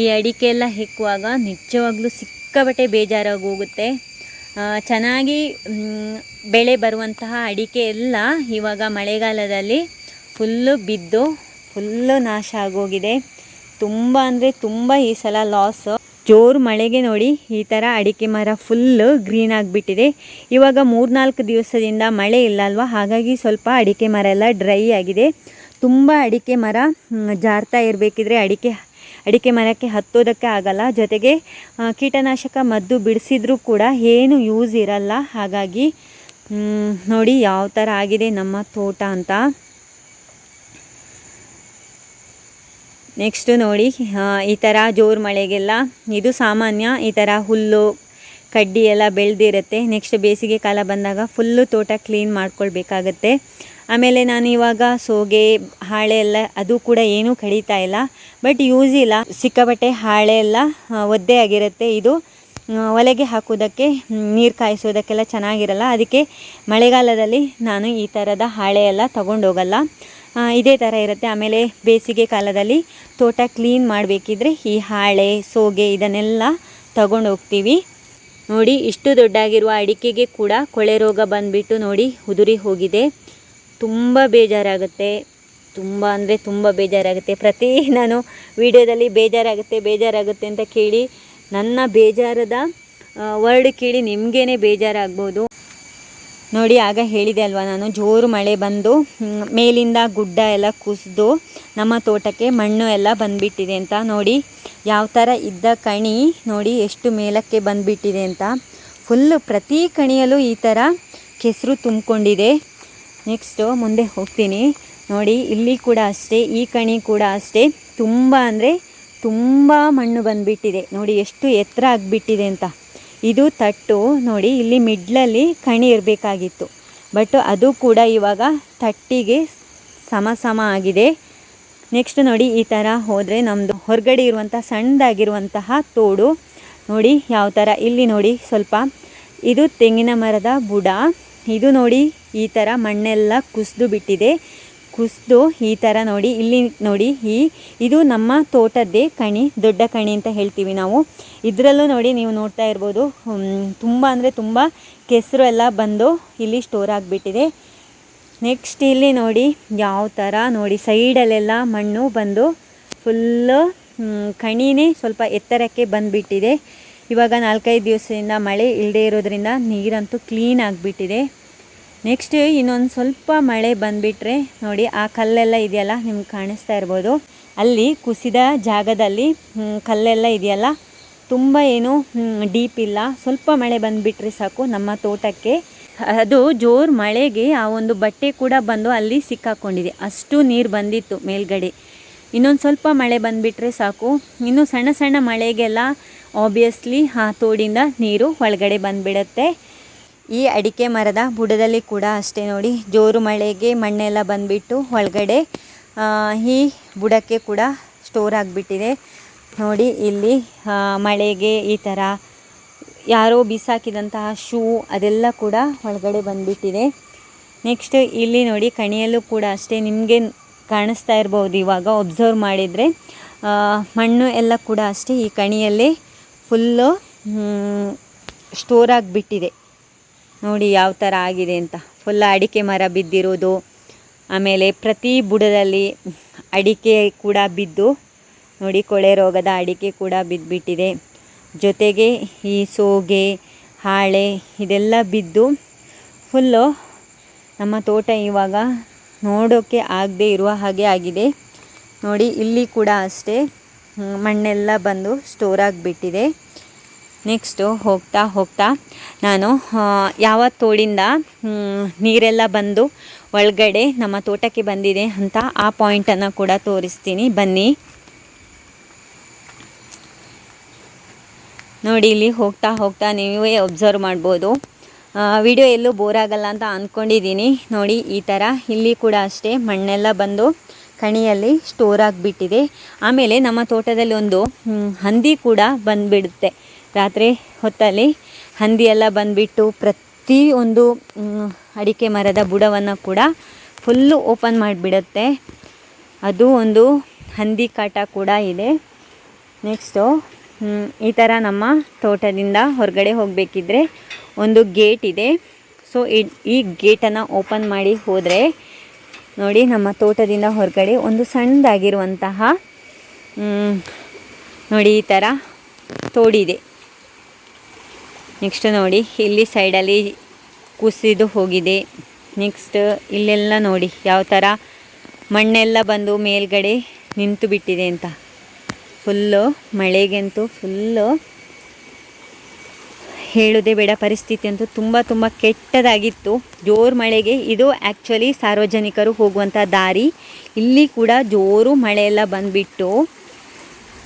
S1: ಈ ಅಡಿಕೆ ಎಲ್ಲ ಹೆಕ್ಕುವಾಗ ನಿಜವಾಗ್ಲೂ ಸಿಕ್ಕಾಪಟ್ಟೆ ಬೇಜಾರಾಗಿ ಹೋಗುತ್ತೆ. ಚೆನ್ನಾಗಿ ಬೆಳೆ ಬರುವಂತಹ ಅಡಿಕೆ ಎಲ್ಲ ಇವಾಗ ಮಳೆಗಾಲದಲ್ಲಿ ಫುಲ್ಲು ಬಿದ್ದು, ಫುಲ್ಲು ನಾಶ ಆಗೋಗಿದೆ. ತುಂಬ ಅಂದರೆ ತುಂಬ ಈ ಸಲ ಲಾಸ್ ಜೋರು ಮಳೆಗೆ ನೋಡಿ ಈ ಥರ ಅಡಿಕೆ ಮರ ಫುಲ್ಲು ಗ್ರೀನ್ ಆಗಿಬಿಟ್ಟಿದೆ. ಇವಾಗ ಮೂರ್ನಾಲ್ಕು ದಿವಸದಿಂದ ಮಳೆ ಇಲ್ಲ ಅಲ್ವಾ? ಹಾಗಾಗಿ ಸ್ವಲ್ಪ ಅಡಿಕೆ ಮರ ಎಲ್ಲ ಡ್ರೈ ಆಗಿದೆ. ತುಂಬ ಅಡಿಕೆ ಮರ ಜಾರ್ತಾ ಇರಬೇಕಿದ್ರೆ ಅಡಿಕೆ ಅಡಿಕೆ ಮರಕ್ಕೆ ಹತ್ತೋದಕ್ಕೆ ಆಗಲ್ಲ. ಜೊತೆಗೆ ಕೀಟನಾಶಕ ಮದ್ದು ಬಿಡಿಸಿದ್ರೂ ಕೂಡ ಏನು ಯೂಸ್ ಇರಲ್ಲ. ಹಾಗಾಗಿ ನೋಡಿ ಯಾವ ಥರ ಆಗಿದೆ ನಮ್ಮ ತೋಟ ಅಂತ. ನೆಕ್ಸ್ಟು ನೋಡಿ ಈ ಥರ ಜೋರು ಮಳೆಗೆಲ್ಲ, ಇದು ಸಾಮಾನ್ಯ, ಈ ಥರ ಹುಲ್ಲು, ಕಡ್ಡಿ ಎಲ್ಲ ಬೆಳೆದಿರುತ್ತೆ. ನೆಕ್ಸ್ಟ್ ಬೇಸಿಗೆ ಕಾಲ ಬಂದಾಗ ಫುಲ್ಲು ತೋಟ ಕ್ಲೀನ್ ಮಾಡ್ಕೊಳ್ಬೇಕಾಗತ್ತೆ. ಆಮೇಲೆ ನಾನು ಇವಾಗ ಸೋಗೆ, ಹಾಳೆ ಎಲ್ಲ, ಅದು ಕೂಡ ಏನೂ ಕಡಿತಾ ಇಲ್ಲ. ಬಟ್ ಯೂಸ್ ಇಲ್ಲ. ಸಿಕ್ಕಾಪಟ್ಟೆ ಹಾಳೆ ಎಲ್ಲ ಒದ್ದೆ ಆಗಿರುತ್ತೆ. ಇದು ಒಲೆಗೆ ಹಾಕೋದಕ್ಕೆ ನೀರು ಕಾಯಿಸೋದಕ್ಕೆಲ್ಲ ಚೆನ್ನಾಗಿರಲ್ಲ. ಅದಕ್ಕೆ ಮಳೆಗಾಲದಲ್ಲಿ ನಾನು ಈ ಥರದ ಹಾಳೆ ಎಲ್ಲ ತಗೊಂಡೋಗಲ್ಲ. ಇದೇ ಥರ ಇರುತ್ತೆ. ಆಮೇಲೆ ಬೇಸಿಗೆ ಕಾಲದಲ್ಲಿ ತೋಟ ಕ್ಲೀನ್ ಮಾಡಬೇಕಿದ್ರೆ ಈ ಹಾಳೆ, ಸೋಗೆ ಇದನ್ನೆಲ್ಲ ತಗೊಂಡು ಹೋಗ್ತೀವಿ. ನೋಡಿ, ಇಷ್ಟು ದೊಡ್ಡಾಗಿರುವ ಅಡಿಕೆಗೆ ಕೂಡ ಕೊಳೆ ರೋಗ ಬಂದುಬಿಟ್ಟು ನೋಡಿ, ಉದುರಿ ಹೋಗಿದೆ. ತುಂಬ ಬೇಜಾರಾಗುತ್ತೆ. ತುಂಬ ಅಂದರೆ ತುಂಬ ಬೇಜಾರಾಗುತ್ತೆ. ಪ್ರತಿ ನಾನು ವಿಡಿಯೋದಲ್ಲಿ ಬೇಜಾರಾಗುತ್ತೆ ಬೇಜಾರಾಗುತ್ತೆ ಅಂತ ಕೇಳಿ ನನ್ನ ಬೇಜಾರದ ವರ್ಡ್ ಕೇಳಿ ನಿಮಗೇನೆ ಬೇಜಾರಾಗ್ಬೋದು. ನೋಡಿ, ಆಗ ಹೇಳಿದೆ ಅಲ್ವಾ ನಾನು, ಜೋರು ಮಳೆ ಬಂದು ಮೇಲಿಂದ ಗುಡ್ಡ ಎಲ್ಲ ಕುಸಿದು, ನಮ್ಮ ತೋಟಕ್ಕೆ ಮಣ್ಣು ಎಲ್ಲ ಬಂದುಬಿಟ್ಟಿದೆ ಅಂತ ನೋಡಿ, ಯಾವ ಥರ ಇದ್ದ ಕಣಿ ನೋಡಿ, ಎಷ್ಟು ಮೇಲಕ್ಕೆ ಬಂದುಬಿಟ್ಟಿದೆ ಅಂತ. ಫುಲ್ಲು ಪ್ರತಿ ಕಣಿಯಲ್ಲೂ ಈ ಥರ ಕೆಸರು ತುಂಬಿಕೊಂಡಿದೆ. ನೆಕ್ಸ್ಟು ಮುಂದೆ ಹೋಗ್ತೀನಿ. ನೋಡಿ, ಇಲ್ಲಿ ಕೂಡ ಅಷ್ಟೇ, ಈ ಕಣಿ ಕೂಡ ಅಷ್ಟೇ. ತುಂಬ ಅಂದರೆ ತುಂಬ ಮಣ್ಣು ಬಂದುಬಿಟ್ಟಿದೆ. ನೋಡಿ, ಎಷ್ಟು ಎತ್ತರ ಆಗಿಬಿಟ್ಟಿದೆ ಅಂತ. ಇದು ತಟ್ಟು ನೋಡಿ, ಇಲ್ಲಿ ಮಿಡ್ಲಲ್ಲಿ ಕಣಿ ಇರಬೇಕಾಗಿತ್ತು. ಬಟ್ ಅದು ಕೂಡ ಇವಾಗ ತಟ್ಟಿಗೆ ಸಮ ಸಮ ಆಗಿದೆ. ನೆಕ್ಸ್ಟ್ ನೋಡಿ, ಈ ಥರ ಹೋದರೆ ನಮ್ಮದು ಹೊರಗಡೆ ಇರುವಂಥ ಸಣ್ಣದಾಗಿರುವಂತಹ ತೋಡು ನೋಡಿ ಯಾವ ಥರ ಇಲ್ಲಿ ನೋಡಿ ಸ್ವಲ್ಪ ಇದು ತೆಂಗಿನ ಮರದ ಬುಡ. ಇದು ನೋಡಿ ಈ ಥರ ಮಣ್ಣೆಲ್ಲ ಕುಸಿದು ಬಿಟ್ಟಿದೆ. ಕುಸಿದು ಈ ಥರ ನೋಡಿ, ಇಲ್ಲಿ ನೋಡಿ, ಈ, ಇದು ನಮ್ಮ ತೋಟದ್ದೇ ಕಣಿ, ದೊಡ್ಡ ಕಣಿ ಅಂತ ಹೇಳ್ತೀವಿ ನಾವು. ಇದರಲ್ಲೂ ನೋಡಿ ನೀವು ನೋಡ್ತಾ ಇರ್ಬೋದು ತುಂಬ ಅಂದರೆ ತುಂಬ ಕೆಸರು ಎಲ್ಲ ಬಂದು ಇಲ್ಲಿ ಸ್ಟೋರ್ ಆಗಿಬಿಟ್ಟಿದೆ. ನೆಕ್ಸ್ಟ್ ಇಲ್ಲಿ ನೋಡಿ ಯಾವ ಥರ ನೋಡಿ ಸೈಡಲ್ಲೆಲ್ಲ ಮಣ್ಣು ಬಂದು ಫುಲ್ಲು ಕಣಿನೇ ಸ್ವಲ್ಪ ಎತ್ತರಕ್ಕೆ ಬಂದುಬಿಟ್ಟಿದೆ. ಇವಾಗ ನಾಲ್ಕೈದು ದಿವಸದಿಂದ ಮಳೆ ಇಲ್ಲದೆ ಇರೋದರಿಂದ ನೀರಂತೂ ಕ್ಲೀನ್ ಆಗಿಬಿಟ್ಟಿದೆ. ನೆಕ್ಸ್ಟ್ ಇನ್ನೊಂದು ಸ್ವಲ್ಪ ಮಳೆ ಬಂದುಬಿಟ್ರೆ ನೋಡಿ, ಆ ಕಲ್ಲೆಲ್ಲ ಇದೆಯಲ್ಲ, ನಿಮ್ಗೆ ಕಾಣಿಸ್ತಾ ಇರ್ಬೋದು. ಅಲ್ಲಿ ಕುಸಿದ ಜಾಗದಲ್ಲಿ ಕಲ್ಲೆಲ್ಲ ಇದೆಯಲ್ಲ, ತುಂಬ ಏನು ಡೀಪ್ ಇಲ್ಲ. ಸ್ವಲ್ಪ ಮಳೆ ಬಂದುಬಿಟ್ರೆ ಸಾಕು ನಮ್ಮ ತೋಟಕ್ಕೆ. ಅದು ಜೋರು ಮಳೆಗೆ ಆ ಒಂದು ಬಟ್ಟೆ ಕೂಡ ಬಂದು ಅಲ್ಲಿ ಸಿಕ್ಕಾಕೊಂಡಿದೆ. ಅಷ್ಟು ನೀರು ಬಂದಿತ್ತು ಮೇಲ್ಗಡೆ. ಇನ್ನೊಂದು ಸ್ವಲ್ಪ ಮಳೆ ಬಂದುಬಿಟ್ರೆ ಸಾಕು. ಇನ್ನು ಸಣ್ಣ ಸಣ್ಣ ಮಳೆಗೆಲ್ಲ ಆಬ್ವಿಯಸ್ಲಿ ಆ ತೋಡಿಂದ ನೀರು ಒಳಗಡೆ ಬಂದುಬಿಡುತ್ತೆ. ಈ ಅಡಿಕೆ ಮರದ ಬುಡದಲ್ಲಿ ಕೂಡ ಅಷ್ಟೇ ನೋಡಿ, ಜೋರು ಮಳೆಗೆ ಮಣ್ಣೆಲ್ಲ ಬಂದುಬಿಟ್ಟು ಒಳಗಡೆ ಈ ಬುಡಕ್ಕೆ ಕೂಡ ಸ್ಟೋರ್ ಆಗಿಬಿಟ್ಟಿದೆ. ನೋಡಿ ಇಲ್ಲಿ ಮಳೆಗೆ ಈ ಥರ ಯಾರೋ ಬಿಸಾಕಿದಂತಹ ಶೂ ಅದೆಲ್ಲ ಕೂಡ ಒಳಗಡೆ ಬಂದುಬಿಟ್ಟಿದೆ. ನೆಕ್ಸ್ಟ್ ಇಲ್ಲಿ ನೋಡಿ ಕಣಿಯಲ್ಲೂ ಕೂಡ ಅಷ್ಟೇ ನಿಮಗೆ ಕಾಣಿಸ್ತಾ ಇರ್ಬೋದು ಇವಾಗ ಒಬ್ಸರ್ವ್ ಮಾಡಿದರೆ. ಮಣ್ಣು ಎಲ್ಲ ಕೂಡ ಅಷ್ಟೇ ಈ ಕಣಿಯಲ್ಲೇ ಫುಲ್ಲು ಸ್ಟೋರ್ ಆಗಿಬಿಟ್ಟಿದೆ. ನೋಡಿ ಯಾವ ಥರ ಆಗಿದೆ ಅಂತ. ಫುಲ್ ಅಡಿಕೆ ಮರ ಬಿದ್ದಿರೋದು. ಆಮೇಲೆ ಪ್ರತಿ ಬುಡದಲ್ಲಿ ಅಡಿಕೆ ಕೂಡ ಬಿದ್ದು, ನೋಡಿ ಕೊಳೆ ರೋಗದ ಅಡಿಕೆ ಕೂಡ ಬಿದ್ದುಬಿಟ್ಟಿದೆ ಜೊತೆಗೆ ಈ ಸೋಗೆ, ಹಾಳೆ ಇದೆಲ್ಲ ಬಿದ್ದು ಫುಲ್ಲು ನಮ್ಮ ತೋಟ ಇವಾಗ ನೋಡೋಕ್ಕೆ ಆಗದೆ ಇರುವ ಹಾಗೆ ಆಗಿದೆ. ನೋಡಿ ಇಲ್ಲಿ ಕೂಡ ಅಷ್ಟೇ ಮಣ್ಣೆಲ್ಲ ಬಂದು ಸ್ಟೋರ್ ಆಗಿಬಿಟ್ಟಿದೆ. ನೆಕ್ಸ್ಟು ಹೋಗ್ತಾ ಹೋಗ್ತಾ ನಾನು ಯಾವ ತೋಡಿಂದ ನೀರೆಲ್ಲ ಬಂದು ಒಳಗಡೆ ನಮ್ಮ ತೋಟಕ್ಕೆ ಬಂದಿದೆ ಅಂತ ಆ ಪಾಯಿಂಟನ್ನು ಕೂಡ ತೋರಿಸ್ತೀನಿ. ಬನ್ನಿ. ನೋಡಿ, ಇಲ್ಲಿ ಹೋಗ್ತಾ ಹೋಗ್ತಾ ನೀವೇ ಒಬ್ಸರ್ವ್ ಮಾಡ್ಬೋದು. ವಿಡಿಯೋ ಎಲ್ಲೂ ಬೋರ್ ಆಗಲ್ಲ ಅಂತ ಅಂದ್ಕೊಂಡಿದ್ದೀನಿ ನೋಡಿ, ಈ ಥರ ಇಲ್ಲಿ ಕೂಡ ಅಷ್ಟೇ ಮಣ್ಣೆಲ್ಲ ಬಂದು ಕಣಿಯಲ್ಲಿ ಸ್ಟೋರ್ ಆಗಿಬಿಟ್ಟಿದೆ. ಆಮೇಲೆ ನಮ್ಮ ತೋಟದಲ್ಲಿ ಒಂದು ಹಂದಿ ಕೂಡ ಬಂದುಬಿಡುತ್ತೆ. ರಾತ್ರಿ ಹೊತ್ತಲ್ಲಿ ಎಲ್ಲ ಬಂದುಬಿಟ್ಟು ಪ್ರತಿ ಒಂದು ಅಡಿಕೆ ಮರದ ಬುಡವನ್ನು ಕೂಡ ಫುಲ್ಲು ಓಪನ್ ಮಾಡಿಬಿಡುತ್ತೆ. ಅದು ಒಂದು ಹಂದಿ ಕಾಟ ಕೂಡ ಇದೆ. ನೆಕ್ಸ್ಟು ಈ ಥರ ನಮ್ಮ ತೋಟದಿಂದ ಹೊರಗಡೆ ಹೋಗಬೇಕಿದ್ರೆ ಒಂದು ಗೇಟ್ ಇದೆ. ಸೊ ಈ ಗೇಟನ್ನು ಓಪನ್ ಮಾಡಿ ಹೋದರೆ ನೋಡಿ ನಮ್ಮ ತೋಟದಿಂದ ಹೊರಗಡೆ ಒಂದು ಸಣ್ಣದಾಗಿರುವಂತಹ ನೋಡಿ ಈ ಥರ ತೋಡಿದೆ. ನೆಕ್ಸ್ಟ್ ನೋಡಿ, ಇಲ್ಲಿ ಸೈಡಲ್ಲಿ ಕುಸಿದು ಹೋಗಿದೆ. ನೆಕ್ಸ್ಟ್ ಇಲ್ಲೆಲ್ಲ ನೋಡಿ, ಯಾವ ಥರ ಮಣ್ಣೆಲ್ಲ ಬಂದು ಮೇಲ್ಗಡೆ ನಿಂತು ಬಿಟ್ಟಿದೆ ಅಂತ. ಫುಲ್ಲು ಮಳೆಗಂತೂ ಫುಲ್ಲು ಹೇಳೋದೇ ಬೇಡ ಪರಿಸ್ಥಿತಿ ಅಂತೂ ತುಂಬ ತುಂಬ ಕೆಟ್ಟದಾಗಿತ್ತು. ಜೋರು ಮಳೆಗೆ, ಇದು ಆ್ಯಕ್ಚುಲಿ ಸಾರ್ವಜನಿಕರು ಹೋಗುವಂಥ ದಾರಿ. ಇಲ್ಲಿ ಕೂಡ ಜೋರು ಮಳೆಯೆಲ್ಲ ಬಂದುಬಿಟ್ಟು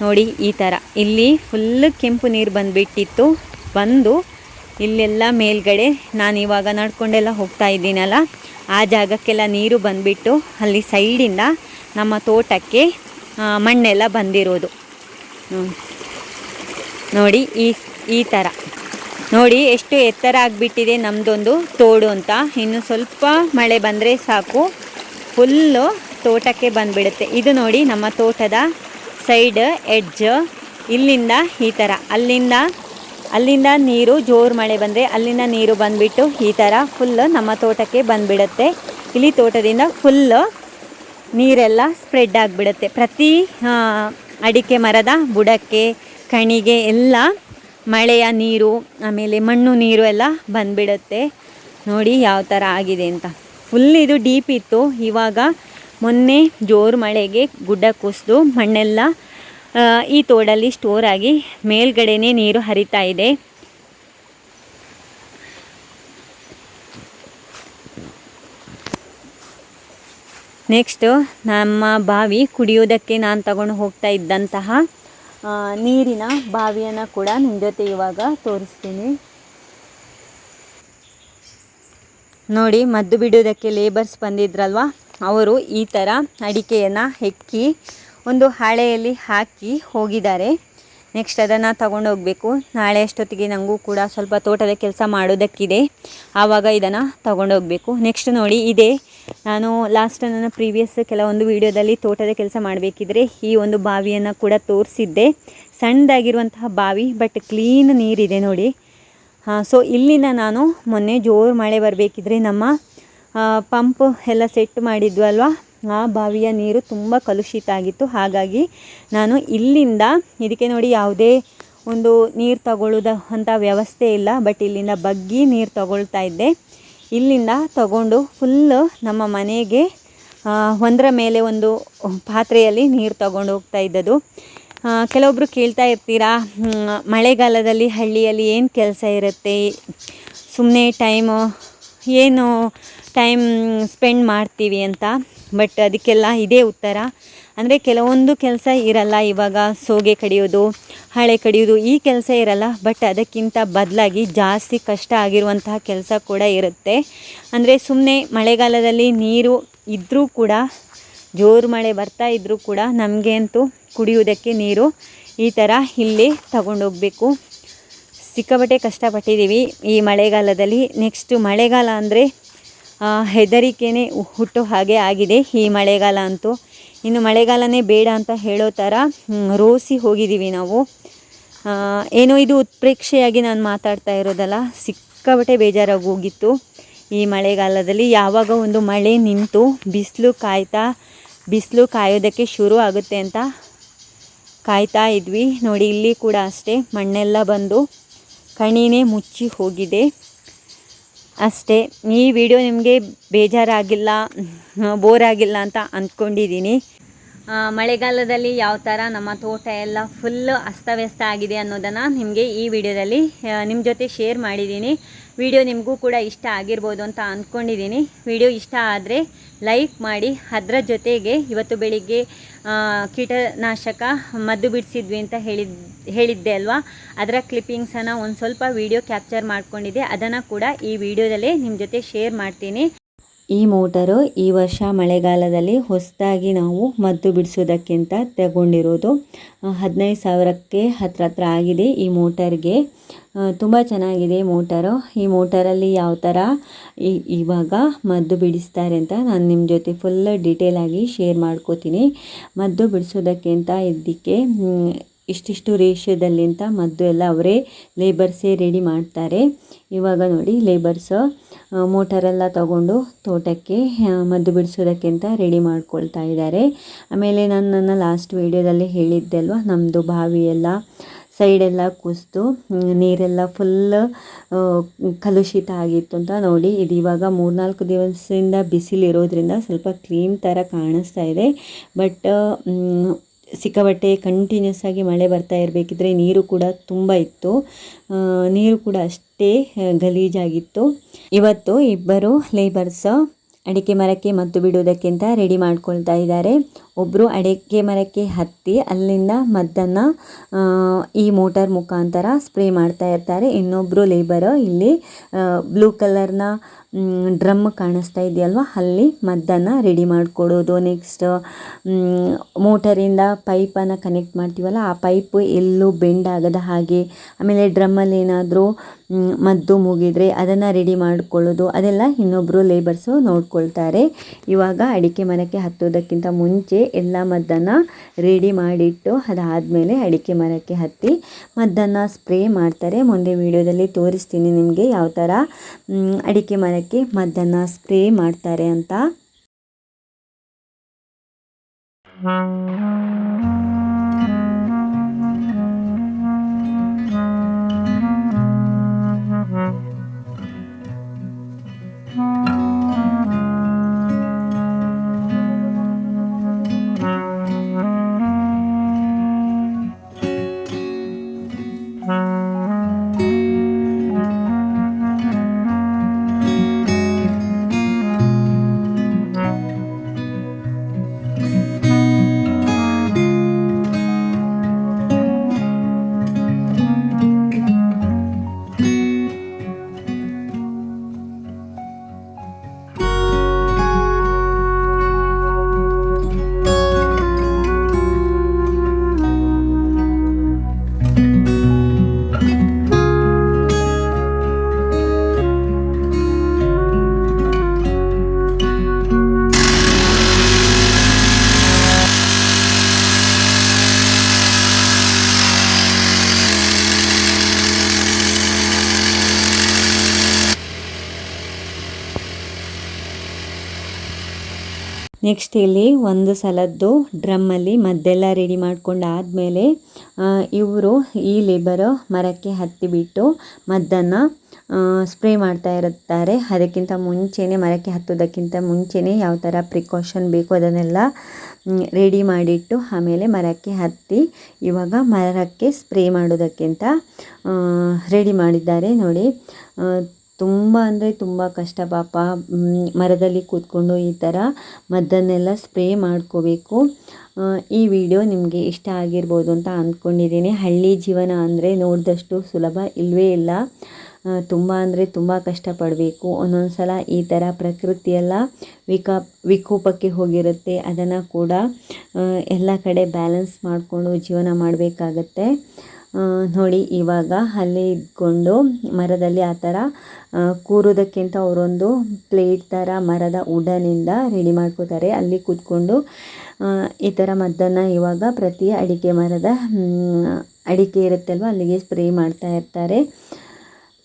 S1: ನೋಡಿ ಈ ಥರ ಇಲ್ಲಿ ಫುಲ್ ಕೆಂಪು ನೀರು ಬಂದುಬಿಟ್ಟಿತ್ತು. ಬಂದು ಇಲ್ಲೆಲ್ಲ ಮೇಲ್ಗಡೆ ನಾನು ಇವಾಗ ನಡ್ಕೊಂಡೆಲ್ಲ ಹೋಗ್ತಾ ಇದ್ದೀನಲ್ಲ, ಆ ಜಾಗಕ್ಕೆಲ್ಲ ನೀರು ಬಂದುಬಿಟ್ಟು ಅಲ್ಲಿ ಸೈಡಿಂದ ನಮ್ಮ ತೋಟಕ್ಕೆ ಮಣ್ಣೆಲ್ಲ ಬಂದಿರೋದು. ನೋಡಿ, ಈ ಈ ಥರ ನೋಡಿ, ಎಷ್ಟು ಎತ್ತರ ಆಗಿಬಿಟ್ಟಿದೆ ನಮ್ಮದೊಂದು ತೋಡು ಅಂತ. ಇನ್ನು ಸ್ವಲ್ಪ ಮಳೆ ಬಂದರೆ ಸಾಕು. ಫುಲ್ಲು ತೋಟಕ್ಕೆ ಬಂದುಬಿಡುತ್ತೆ. ಇದು ನೋಡಿ ನಮ್ಮ ತೋಟದ ಸೈಡ್, ಎಡ್ಜ್ ಇಲ್ಲಿಂದ ಈ ಥರ ಅಲ್ಲಿಂದ ಅಲ್ಲಿಂದ ನೀರು, ಜೋರು ಮಳೆ ಬಂದರೆ ಅಲ್ಲಿಂದ ನೀರು ಬಂದುಬಿಟ್ಟು ಈ ಥರ ಫುಲ್ಲು ನಮ್ಮ ತೋಟಕ್ಕೆ ಬಂದುಬಿಡುತ್ತೆ. ಇಲ್ಲಿ ತೋಟದಿಂದ ಫುಲ್ಲು ನೀರೆಲ್ಲ ಸ್ಪ್ರೆಡ್ ಆಗಿಬಿಡುತ್ತೆ. ಪ್ರತಿ ಅಡಿಕೆ ಮರದ ಬುಡಕ್ಕೆ, ಕಣಿಗೆ ಎಲ್ಲ ಮಳೆಯ ನೀರು, ಆಮೇಲೆ ಮಣ್ಣು ನೀರು ಎಲ್ಲ ಬಂದುಬಿಡುತ್ತೆ. ನೋಡಿ ಯಾವ ಥರ ಆಗಿದೆ ಅಂತ. ಫುಲ್ ಇದು ಡೀಪ್ ಇತ್ತು. ಇವಾಗ ಮೊನ್ನೆ ಜೋರು ಮಳೆಗೆ ಗುಡ್ಡ ಕುಸಿದು ಮಣ್ಣೆಲ್ಲ ಈ ತೋಡಲ್ಲಿ ಸ್ಟೋರ್ ಆಗಿ ಮೇಲ್ಗಡೆನೇ ನೀರು ಹರಿತಾ ಇದೆ. ನೆಕ್ಸ್ಟು ನಮ್ಮ ಬಾವಿ ಕುಡಿಯೋದಕ್ಕೆ ನಾನು ತಗೊಂಡು ಹೋಗ್ತಾ ಇದ್ದಂತಹ ನೀರಿನ ಬಾವಿಯನ್ನು ಕೂಡ ನಿಮ್ಮ ಜೊತೆ ಇವಾಗ ತೋರಿಸ್ತೀನಿ. ನೋಡಿ, ಮದ್ದು ಬಿಡೋದಕ್ಕೆ ಲೇಬರ್ಸ್ ಬಂದಿದ್ರಲ್ವ? ಅವರು ಈ ಥರ ಅಡಿಕೆಯನ್ನು ಹೆಕ್ಕಿ ಒಂದು ಹಾಳೆಯಲ್ಲಿ ಹಾಕಿ ಹೋಗಿದ್ದಾರೆ. ನೆಕ್ಸ್ಟ್ ಅದನ್ನು ತಗೊಂಡು ಹೋಗಬೇಕು. ನಾಳೆ ಅಷ್ಟೊತ್ತಿಗೆ ನನಗೂ ಕೂಡ ಸ್ವಲ್ಪ ತೋಟದ ಕೆಲಸ ಮಾಡೋದಕ್ಕಿದೆ. ಆವಾಗ ಇದನ್ನು ತಗೊಂಡು ಹೋಗಬೇಕು. ನೆಕ್ಸ್ಟ್ ನೋಡಿ ಇದೆ, ನಾನು ಲಾಸ್ಟ್ ನನ್ನ ಪ್ರೀವಿಯಸ್ ಕೆಲವೊಂದು ವಿಡಿಯೋದಲ್ಲಿ ತೋಟದ ಕೆಲಸ ಮಾಡಬೇಕಿದ್ರೆ ಈ ಒಂದು ಬಾವಿಯನ್ನು ಕೂಡ ತೋರಿಸಿದ್ದೆ. ಸಣ್ಣದಾಗಿರುವಂತಹ ಬಾವಿ ಬಟ್ ಕ್ಲೀನ್ ನೀರಿದೆ ನೋಡಿ. ಸೊ ಇಲ್ಲಿನ ನಾನು ಮೊನ್ನೆ ಜೋರು ಮಳೆ ಬರಬೇಕಿದ್ರೆ ನಮ್ಮ ಪಂಪ್ ಎಲ್ಲ ಸೆಟ್ ಮಾಡಿದ್ವಲ್ವ? ಆ ಬಾವಿಯ ನೀರು ತುಂಬ ಕಲುಷಿತ ಆಗಿತ್ತು ಹಾಗಾಗಿ ನಾನು ಇಲ್ಲಿಂದ, ಇದಕ್ಕೆ ನೋಡಿ ಯಾವುದೇ ಒಂದು ನೀರು ತಗೊಳ್ಳೋದ ಅಂಥ ವ್ಯವಸ್ಥೆ ಇಲ್ಲ ಬಟ್ ಇಲ್ಲಿಂದ ಬಗ್ಗಿ ನೀರು ತಗೊಳ್ತಾ ಇದ್ದೆ. ಇಲ್ಲಿಂದ ತಗೊಂಡು ಫುಲ್ಲು ನಮ್ಮ ಮನೆಗೆ ಒಂದರ ಮೇಲೆ ಒಂದು ಪಾತ್ರೆಯಲ್ಲಿ ನೀರು ತಗೊಂಡು ಹೋಗ್ತಾ ಇದ್ದದ್ದು. ಕೆಲವೊಬ್ಬರು ಕೇಳ್ತಾ ಇರ್ತೀರಾ ಮಳೆಗಾಲದಲ್ಲಿ ಹಳ್ಳಿಯಲ್ಲಿ ಏನು ಕೆಲಸ ಇರುತ್ತೆ ಸುಮ್ಮನೆ ಟೈಮು ಏನು ಟೈಮ್ ಸ್ಪೆಂಡ್ ಮಾಡ್ತೀವಿ ಅಂತ. ಬಟ್ ಅದಕ್ಕೆಲ್ಲ ಇದೇ ಉತ್ತರ. ಅಂದರೆ ಕೆಲವೊಂದು ಕೆಲಸ ಇರಲ್ಲ. ಇವಾಗ ಸೋಗೆ ಕಡಿಯೋದು, ಹಳೆ ಕಡಿಯೋದು ಈ ಕೆಲಸ ಇರಲ್ಲ. ಬಟ್ ಅದಕ್ಕಿಂತ ಬದಲಾಗಿ ಜಾಸ್ತಿ ಕಷ್ಟ ಆಗಿರುವಂತಹ ಕೆಲಸ ಕೂಡ ಇರುತ್ತೆ. ಅಂದರೆ ಸುಮ್ಮನೆ ಮಳೆಗಾಲದಲ್ಲಿ ನೀರು ಇದ್ದರೂ ಕೂಡ, ಜೋರು ಮಳೆ ಬರ್ತಾ ಇದ್ದರೂ ಕೂಡ ನಮಗೆ ಅಂತೂ ಕುಡಿಯೋದಕ್ಕೆ ನೀರು ಈ ಥರ ಇಲ್ಲಿ ತಗೊಂಡೋಗಬೇಕು. ಸಿಕ್ಕಾಪಟ್ಟೆ ಕಷ್ಟಪಟ್ಟಿದ್ದೀವಿ ಈ ಮಳೆಗಾಲದಲ್ಲಿ. ನೆಕ್ಸ್ಟು ಮಳೆಗಾಲ ಅಂದರೆ ಹೆದರಿಕೆನೇ ಹುಟ್ಟೋ ಹಾಗೆ ಆಗಿದೆ ಈ ಮಳೆಗಾಲ ಅಂತೂ. ಇನ್ನು ಮಳೆಗಾಲನೇ ಬೇಡ ಅಂತ ಹೇಳೋ ಥರ ರೋಸಿ ಹೋಗಿದ್ದೀವಿ ನಾವು. ಏನೋ ಇದು ಉತ್ಪ್ರೇಕ್ಷೆಯಾಗಿ ನಾನು ಮಾತಾಡ್ತಾ ಇರೋದಲ್ಲ, ಸಿಕ್ಕಾಪಟ್ಟೆ ಬೇಜಾರಾಗಿ ಹೋಗಿತ್ತು ಈ ಮಳೆಗಾಲದಲ್ಲಿ. ಯಾವಾಗ ಒಂದು ಮಳೆ ನಿಂತು ಬಿಸಿಲು ಕಾಯ್ತಾ, ಬಿಸಿಲು ಕಾಯೋದಕ್ಕೆ ಶುರು ಆಗುತ್ತೆ ಅಂತ ಕಾಯ್ತಾ ಇದ್ವಿ. ನೋಡಿ, ಇಲ್ಲಿ ಕೂಡ ಅಷ್ಟೇ ಮಣ್ಣೆಲ್ಲ ಬಂದು ಕಣಿನೇ ಮುಚ್ಚಿ ಹೋಗಿದೆ. ಅಷ್ಟೇ. ಈ ವಿಡಿಯೋ ನಿಮಗೆ ಬೇಜಾರಾಗಿಲ್ಲ ಬೋರ್ ಆಗಿಲ್ಲ ಅಂತ ಅಂದ್ಕೊಂಡಿದ್ದೀನಿ ಮಳೆಗಾಲದಲ್ಲಿ ಯಾವ ಥರ ನಮ್ಮ ತೋಟ ಎಲ್ಲ ಫುಲ್ ಅಸ್ತವ್ಯಸ್ತ ಆಗಿದೆ ಅನ್ನೋದನ್ನು ನಿಮಗೆ ಈ ವಿಡಿಯೋದಲ್ಲಿ ನಿಮ್ಮ ಜೊತೆ ಶೇರ್ ಮಾಡಿದ್ದೀನಿ ವಿಡಿಯೋ ನಿಮಗೂ ಕೂಡ ಇಷ್ಟ ಆಗಿರ್ಬೋದು ಅಂತ ಅಂದ್ಕೊಂಡಿದ್ದೀನಿ ವಿಡಿಯೋ ಇಷ್ಟ ಆದರೆ ಲೈಕ್ ಮಾಡಿ, ಅದರ ಜೊತೆಗೆ ಇವತ್ತು ಬೆಳಿಗ್ಗೆ ಕೀಟನಾಶಕ ಮದ್ದು ಬಿಡಿಸಿದ್ವಿ ಅಂತ ಹೇಳಿದ, ಹೇಳಿದ್ದೆ ಅಲ್ವಾ? ಅದರ ಕ್ಲಿಪ್ಪಿಂಗ್ಸನ್ನು ಒಂದು ಸ್ವಲ್ಪ ವಿಡಿಯೋ ಕ್ಯಾಪ್ಚರ್ ಮಾಡ್ಕೊಂಡಿದ್ದೆ. ಅದನ್ನು ಕೂಡ ಈ ವಿಡಿಯೋದಲ್ಲೇ ನಿಮ್ಮ ಜೊತೆ ಶೇರ್ ಮಾಡ್ತೀನಿ. ಈ ಮೋಟರು ಈ ವರ್ಷ ಮಳೆಗಾಲದಲ್ಲಿ ಹೊಸದಾಗಿ ನಾವು ಮದ್ದು ಬಿಡಿಸೋದಕ್ಕಿಂತ ತಗೊಂಡಿರೋದು, ಹದಿನೈದು ಸಾವಿರಕ್ಕೆ ಹತ್ರ ಹತ್ರ ಆಗಿದೆ ಈ ಮೋಟರ್ಗೆ. ತುಂಬ ಚೆನ್ನಾಗಿದೆ ಮೋಟರು. ಈ ಮೋಟರಲ್ಲಿ ಯಾವ ಥರ ಇವಾಗ ಮದ್ದು ಬಿಡಿಸ್ತಾರೆ ಅಂತ ನಾನು ನಿಮ್ಮ ಜೊತೆ ಫುಲ್ ಡೀಟೇಲಾಗಿ ಶೇರ್ ಮಾಡ್ಕೋತೀನಿ. ಮದ್ದು ಬಿಡಿಸೋದಕ್ಕೆ ಅಂತ ಇದ್ದಕ್ಕೆ ಇಷ್ಟಿಷ್ಟು ರೇಷ್ಯದಲ್ಲಿ ಅಂತ ಮದ್ದು ಎಲ್ಲ ಅವರೇ ಲೇಬರ್ಸೇ ರೆಡಿ ಮಾಡ್ತಾರೆ. ಇವಾಗ ನೋಡಿ ಲೇಬರ್ಸ್ ಮೋಟರೆಲ್ಲ ತಗೊಂಡು ತೋಟಕ್ಕೆ ಮದ್ದು ಬಿಡಿಸೋದಕ್ಕೆ ಅಂತ ರೆಡಿ ಮಾಡ್ಕೊಳ್ತಾ ಇದ್ದಾರೆ. ಆಮೇಲೆ ನಾನು ನನ್ನ ಲಾಸ್ಟ್ ವೀಡಿಯೋದಲ್ಲಿ ಹೇಳಿದ್ದೆ ಅಲ್ವಾ ನಮ್ಮದು ಬಾವಿ ಎಲ್ಲ ಸೈಡೆಲ್ಲ ಕುಸಿದು ನೀರೆಲ್ಲ ಫುಲ್ ಕಲುಷಿತ ಆಗಿತ್ತು ಅಂತ ನೋಡಿ. ಇದು ಇವಾಗ ಮೂರ್ನಾಲ್ಕು ದಿವಸದಿಂದ ಬಿಸಿಲಿರೋದ್ರಿಂದ ಸ್ವಲ್ಪ ಕ್ಲೀನ್ ಥರ ಕಾಣಿಸ್ತಾ ಇದೆ. ಬಟ್ ಸಿಕ್ಕಾಪಟ್ಟೆ ಕಂಟಿನ್ಯೂಸ್ ಆಗಿ ಮಳೆ ಬರ್ತಾ ಇರಬೇಕಿದ್ರೆ ನೀರು ಕೂಡ ತುಂಬ ಇತ್ತು. ನೀರು ಕೂಡ ಅಷ್ಟೇ ಗಲೀಜಾಗಿತ್ತು. ಇವತ್ತು ಇಬ್ಬರು ಲೇಬರ್ಸ್ ಅಡಿಕೆ ಮರಕ್ಕೆ ಮದ್ದು ಬಿಡುವುದಕ್ಕಿಂತ ರೆಡಿ ಮಾಡ್ಕೊಳ್ತಾ ಇದ್ದಾರೆ. ಒಬ್ಬರು ಅಡಿಕೆ ಮರಕ್ಕೆ ಹತ್ತಿ ಅಲ್ಲಿಂದ ಮದ್ದನ್ನು ಈ ಮೋಟಾರ್ ಮುಖಾಂತರ ಸ್ಪ್ರೇ ಮಾಡ್ತಾ ಇರ್ತಾರೆ. ಇನ್ನೊಬ್ಬರು ಲೇಬರ್ ಇಲ್ಲಿ ಬ್ಲೂ ಕಲರ್ನ ಡ್ರಮ್ ಕಾಣಿಸ್ತಾ ಇದೆಯಲ್ವ? ಅಲ್ಲಿ ಮದ್ದನ್ನು ರೆಡಿ ಮಾಡಿಕೊಡೋದು. ನೆಕ್ಸ್ಟ್ ಮೋಟರಿಂದ ಪೈಪನ್ನು ಕನೆಕ್ಟ್ ಮಾಡ್ತೀವಲ್ಲ, ಆ ಪೈಪ್ ಎಲ್ಲೂ ಬೆಂಡ್ ಆಗದ ಹಾಗೆ, ಆಮೇಲೆ ಡ್ರಮ್ಮಲ್ಲಿ ಏನಾದರೂ ಮದ್ದು ಮುಗಿದರೆ ಅದನ್ನು ರೆಡಿ ಮಾಡ್ಕೊಳ್ಳೋದು. ಅದೆಲ್ಲ ಇನ್ನೊಬ್ಬರು ಲೇಬರ್ಸು ನೋಡ್ಕೊಳ್ತಾರೆ. ಇವಾಗ ಅಡಿಕೆ ಮರಕ್ಕೆ ಹತ್ತೋದಕ್ಕಿಂತ ಮುಂಚೆ ಎಲ್ಲ ಮದ್ದನ್ನು ರೆಡಿ ಮಾಡಿಟ್ಟು ಅದಾದಮೇಲೆ ಅಡಿಕೆ ಮರಕ್ಕೆ ಹತ್ತಿ ಮದ್ದನ್ನು ಸ್ಪ್ರೇ ಮಾಡ್ತಾರೆ. ಮುಂದೆ ವಿಡಿಯೋದಲ್ಲಿ ತೋರಿಸ್ತೀನಿ ನಿಮಗೆ ಯಾವ ಥರ ಅಡಿಕೆ ಮರಕ್ಕೆ ಮದ್ದನ್ನು ಸ್ಪ್ರೇ ಮಾಡ್ತಾರೆ ಅಂತ. ನೆಕ್ಸ್ಟ್ ಇಲ್ಲಿ ಒಂದು ಸಲದ್ದು ಡ್ರಮ್ಮಲ್ಲಿ ಮದ್ದೆಲ್ಲ ರೆಡಿ ಮಾಡ್ಕೊಂಡು ಆದಮೇಲೆ ಇವರು ಈ ಲೇಬರು ಮರಕ್ಕೆ ಹತ್ತಿಬಿಟ್ಟು ಮದ್ದನ್ನು ಸ್ಪ್ರೇ ಮಾಡ್ತಾ ಇರುತ್ತಾರೆ. ಅದಕ್ಕಿಂತ ಮುಂಚೆನೇ ಮರಕ್ಕೆ ಹತ್ತೋದಕ್ಕಿಂತ ಮುಂಚೆನೇ ಯಾವ ಥರ ಪ್ರಿಕಾಷನ್ ಬೇಕು ಅದನ್ನೆಲ್ಲ ರೆಡಿ ಮಾಡಿಟ್ಟು ಆಮೇಲೆ ಮರಕ್ಕೆ ಹತ್ತಿ ಇವಾಗ ಮರಕ್ಕೆ ಸ್ಪ್ರೇ ಮಾಡೋದಕ್ಕಿಂತ ರೆಡಿ ಮಾಡಿದ್ದಾರೆ ನೋಡಿ. ತುಂಬ ಅಂದರೆ ತುಂಬ ಕಷ್ಟ ಪಾಪ. ಮರದಲ್ಲಿ ಕೂತ್ಕೊಂಡು ಈ ಥರ ಮದ್ದನ್ನೆಲ್ಲ ಸ್ಪ್ರೇ ಮಾಡ್ಕೋಬೇಕು. ಈ ವಿಡಿಯೋ ನಿಮಗೆ ಇಷ್ಟ ಆಗಿರ್ಬೋದು ಅಂತ ಅಂದ್ಕೊಂಡಿದ್ದೀನಿ ಹಳ್ಳಿ ಜೀವನ ಅಂದರೆ ನೋಡಿದಷ್ಟು ಸುಲಭ ಇಲ್ಲವೇ ಇಲ್ಲ. ತುಂಬ ಅಂದರೆ ತುಂಬ ಕಷ್ಟಪಡಬೇಕು ಒಂದೊಂದು ಸಲ ಈ ಥರ ಪ್ರಕೃತಿಯೆಲ್ಲ ವಿಕಾ, ವಿಕೋಪಕ್ಕೆ ಹೋಗಿರುತ್ತೆ. ಅದನ್ನು ಕೂಡ ಎಲ್ಲ ಕಡೆ ಬ್ಯಾಲೆನ್ಸ್ ಮಾಡಿಕೊಂಡು ಜೀವನ ಮಾಡಬೇಕಾಗತ್ತೆ. ನೋಡಿ, ಇವಾಗ ಅಲ್ಲಿ ಇದ್ಕೊಂಡು ಮರದಲ್ಲಿ ಆ ಥರ ಕೂರೋದಕ್ಕಿಂತ ಅವರೊಂದು ಪ್ಲೇಟ್ ಥರ ಮರದ ವುಡನಿಂದ ರೆಡಿ ಮಾಡ್ಕೋತಾರೆ. ಅಲ್ಲಿ ಕೂತ್ಕೊಂಡು ಈ ಥರ ಮದ್ದನ್ನು ಇವಾಗ ಪ್ರತಿ ಅಡಿಕೆ ಮರದ ಅಡಿಕೆ ಇರುತ್ತಲ್ವ, ಅಲ್ಲಿಗೆ ಸ್ಪ್ರೇ ಮಾಡ್ತಾ ಇರ್ತಾರೆ.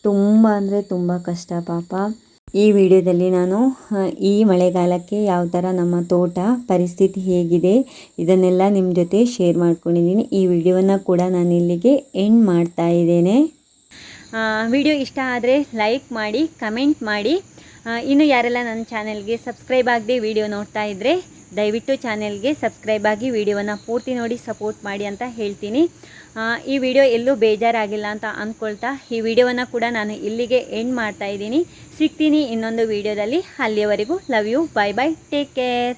S1: ತುಂಬ ಅಂದರೆ ತುಂಬ ಕಷ್ಟ ಪಾಪ. ಈ ವಿಡಿಯೋದಲ್ಲಿ ನಾನು ಈ ಮಳೆಗಾಲಕ್ಕೆ ಯಾವ ಥರ ನಮ್ಮ ತೋಟ ಪರಿಸ್ಥಿತಿ ಹೇಗಿದೆ ಇದನ್ನೆಲ್ಲ ನಿಮ್ಮ ಜೊತೆ ಶೇರ್ ಮಾಡ್ಕೊಂಡಿದ್ದೀನಿ. ಈ ವಿಡಿಯೋವನ್ನು ಕೂಡ ನಾನು ಇಲ್ಲಿಗೆ ಎಂಡ್ ಮಾಡ್ತಾ ಇದ್ದೇನೆ. ವಿಡಿಯೋ ಇಷ್ಟ ಆದರೆ ಲೈಕ್ ಮಾಡಿ, ಕಮೆಂಟ್ ಮಾಡಿ. ಇನ್ನು ಯಾರೆಲ್ಲ ನನ್ನ ಚಾನೆಲ್ಗೆ ಸಬ್ಸ್ಕ್ರೈಬ್ ಆಗದೆ ವಿಡಿಯೋ ನೋಡ್ತಾ ಇದ್ದರೆ ದಯವಿಟ್ಟು ಚಾನೆಲ್ಗೆ ಸಬ್ಸ್ಕ್ರೈಬ್ ಆಗಿ ವಿಡಿಯೋವನ್ನು ಪೂರ್ತಿ ನೋಡಿ, ಸಪೋರ್ಟ್ ಮಾಡಿ ಅಂತ ಹೇಳ್ತೀನಿ. ಈ ವಿಡಿಯೋ ಎಲ್ಲೂ ಬೇಜಾರಾಗಿಲ್ಲ ಅಂತ ಅಂದ್ಕೊಳ್ತಾ ಈ ವಿಡಿಯೋವನ್ನು ಕೂಡ ನಾನು ಇಲ್ಲಿಗೆ ಎಂಡ್ ಮಾಡ್ತಾ ಇದ್ದೀನಿ. ಸಿಗ್ತೀನಿ ಇನ್ನೊಂದು ವಿಡಿಯೋದಲ್ಲಿ. ಅಲ್ಲಿಯವರೆಗೂ love you bye bye take care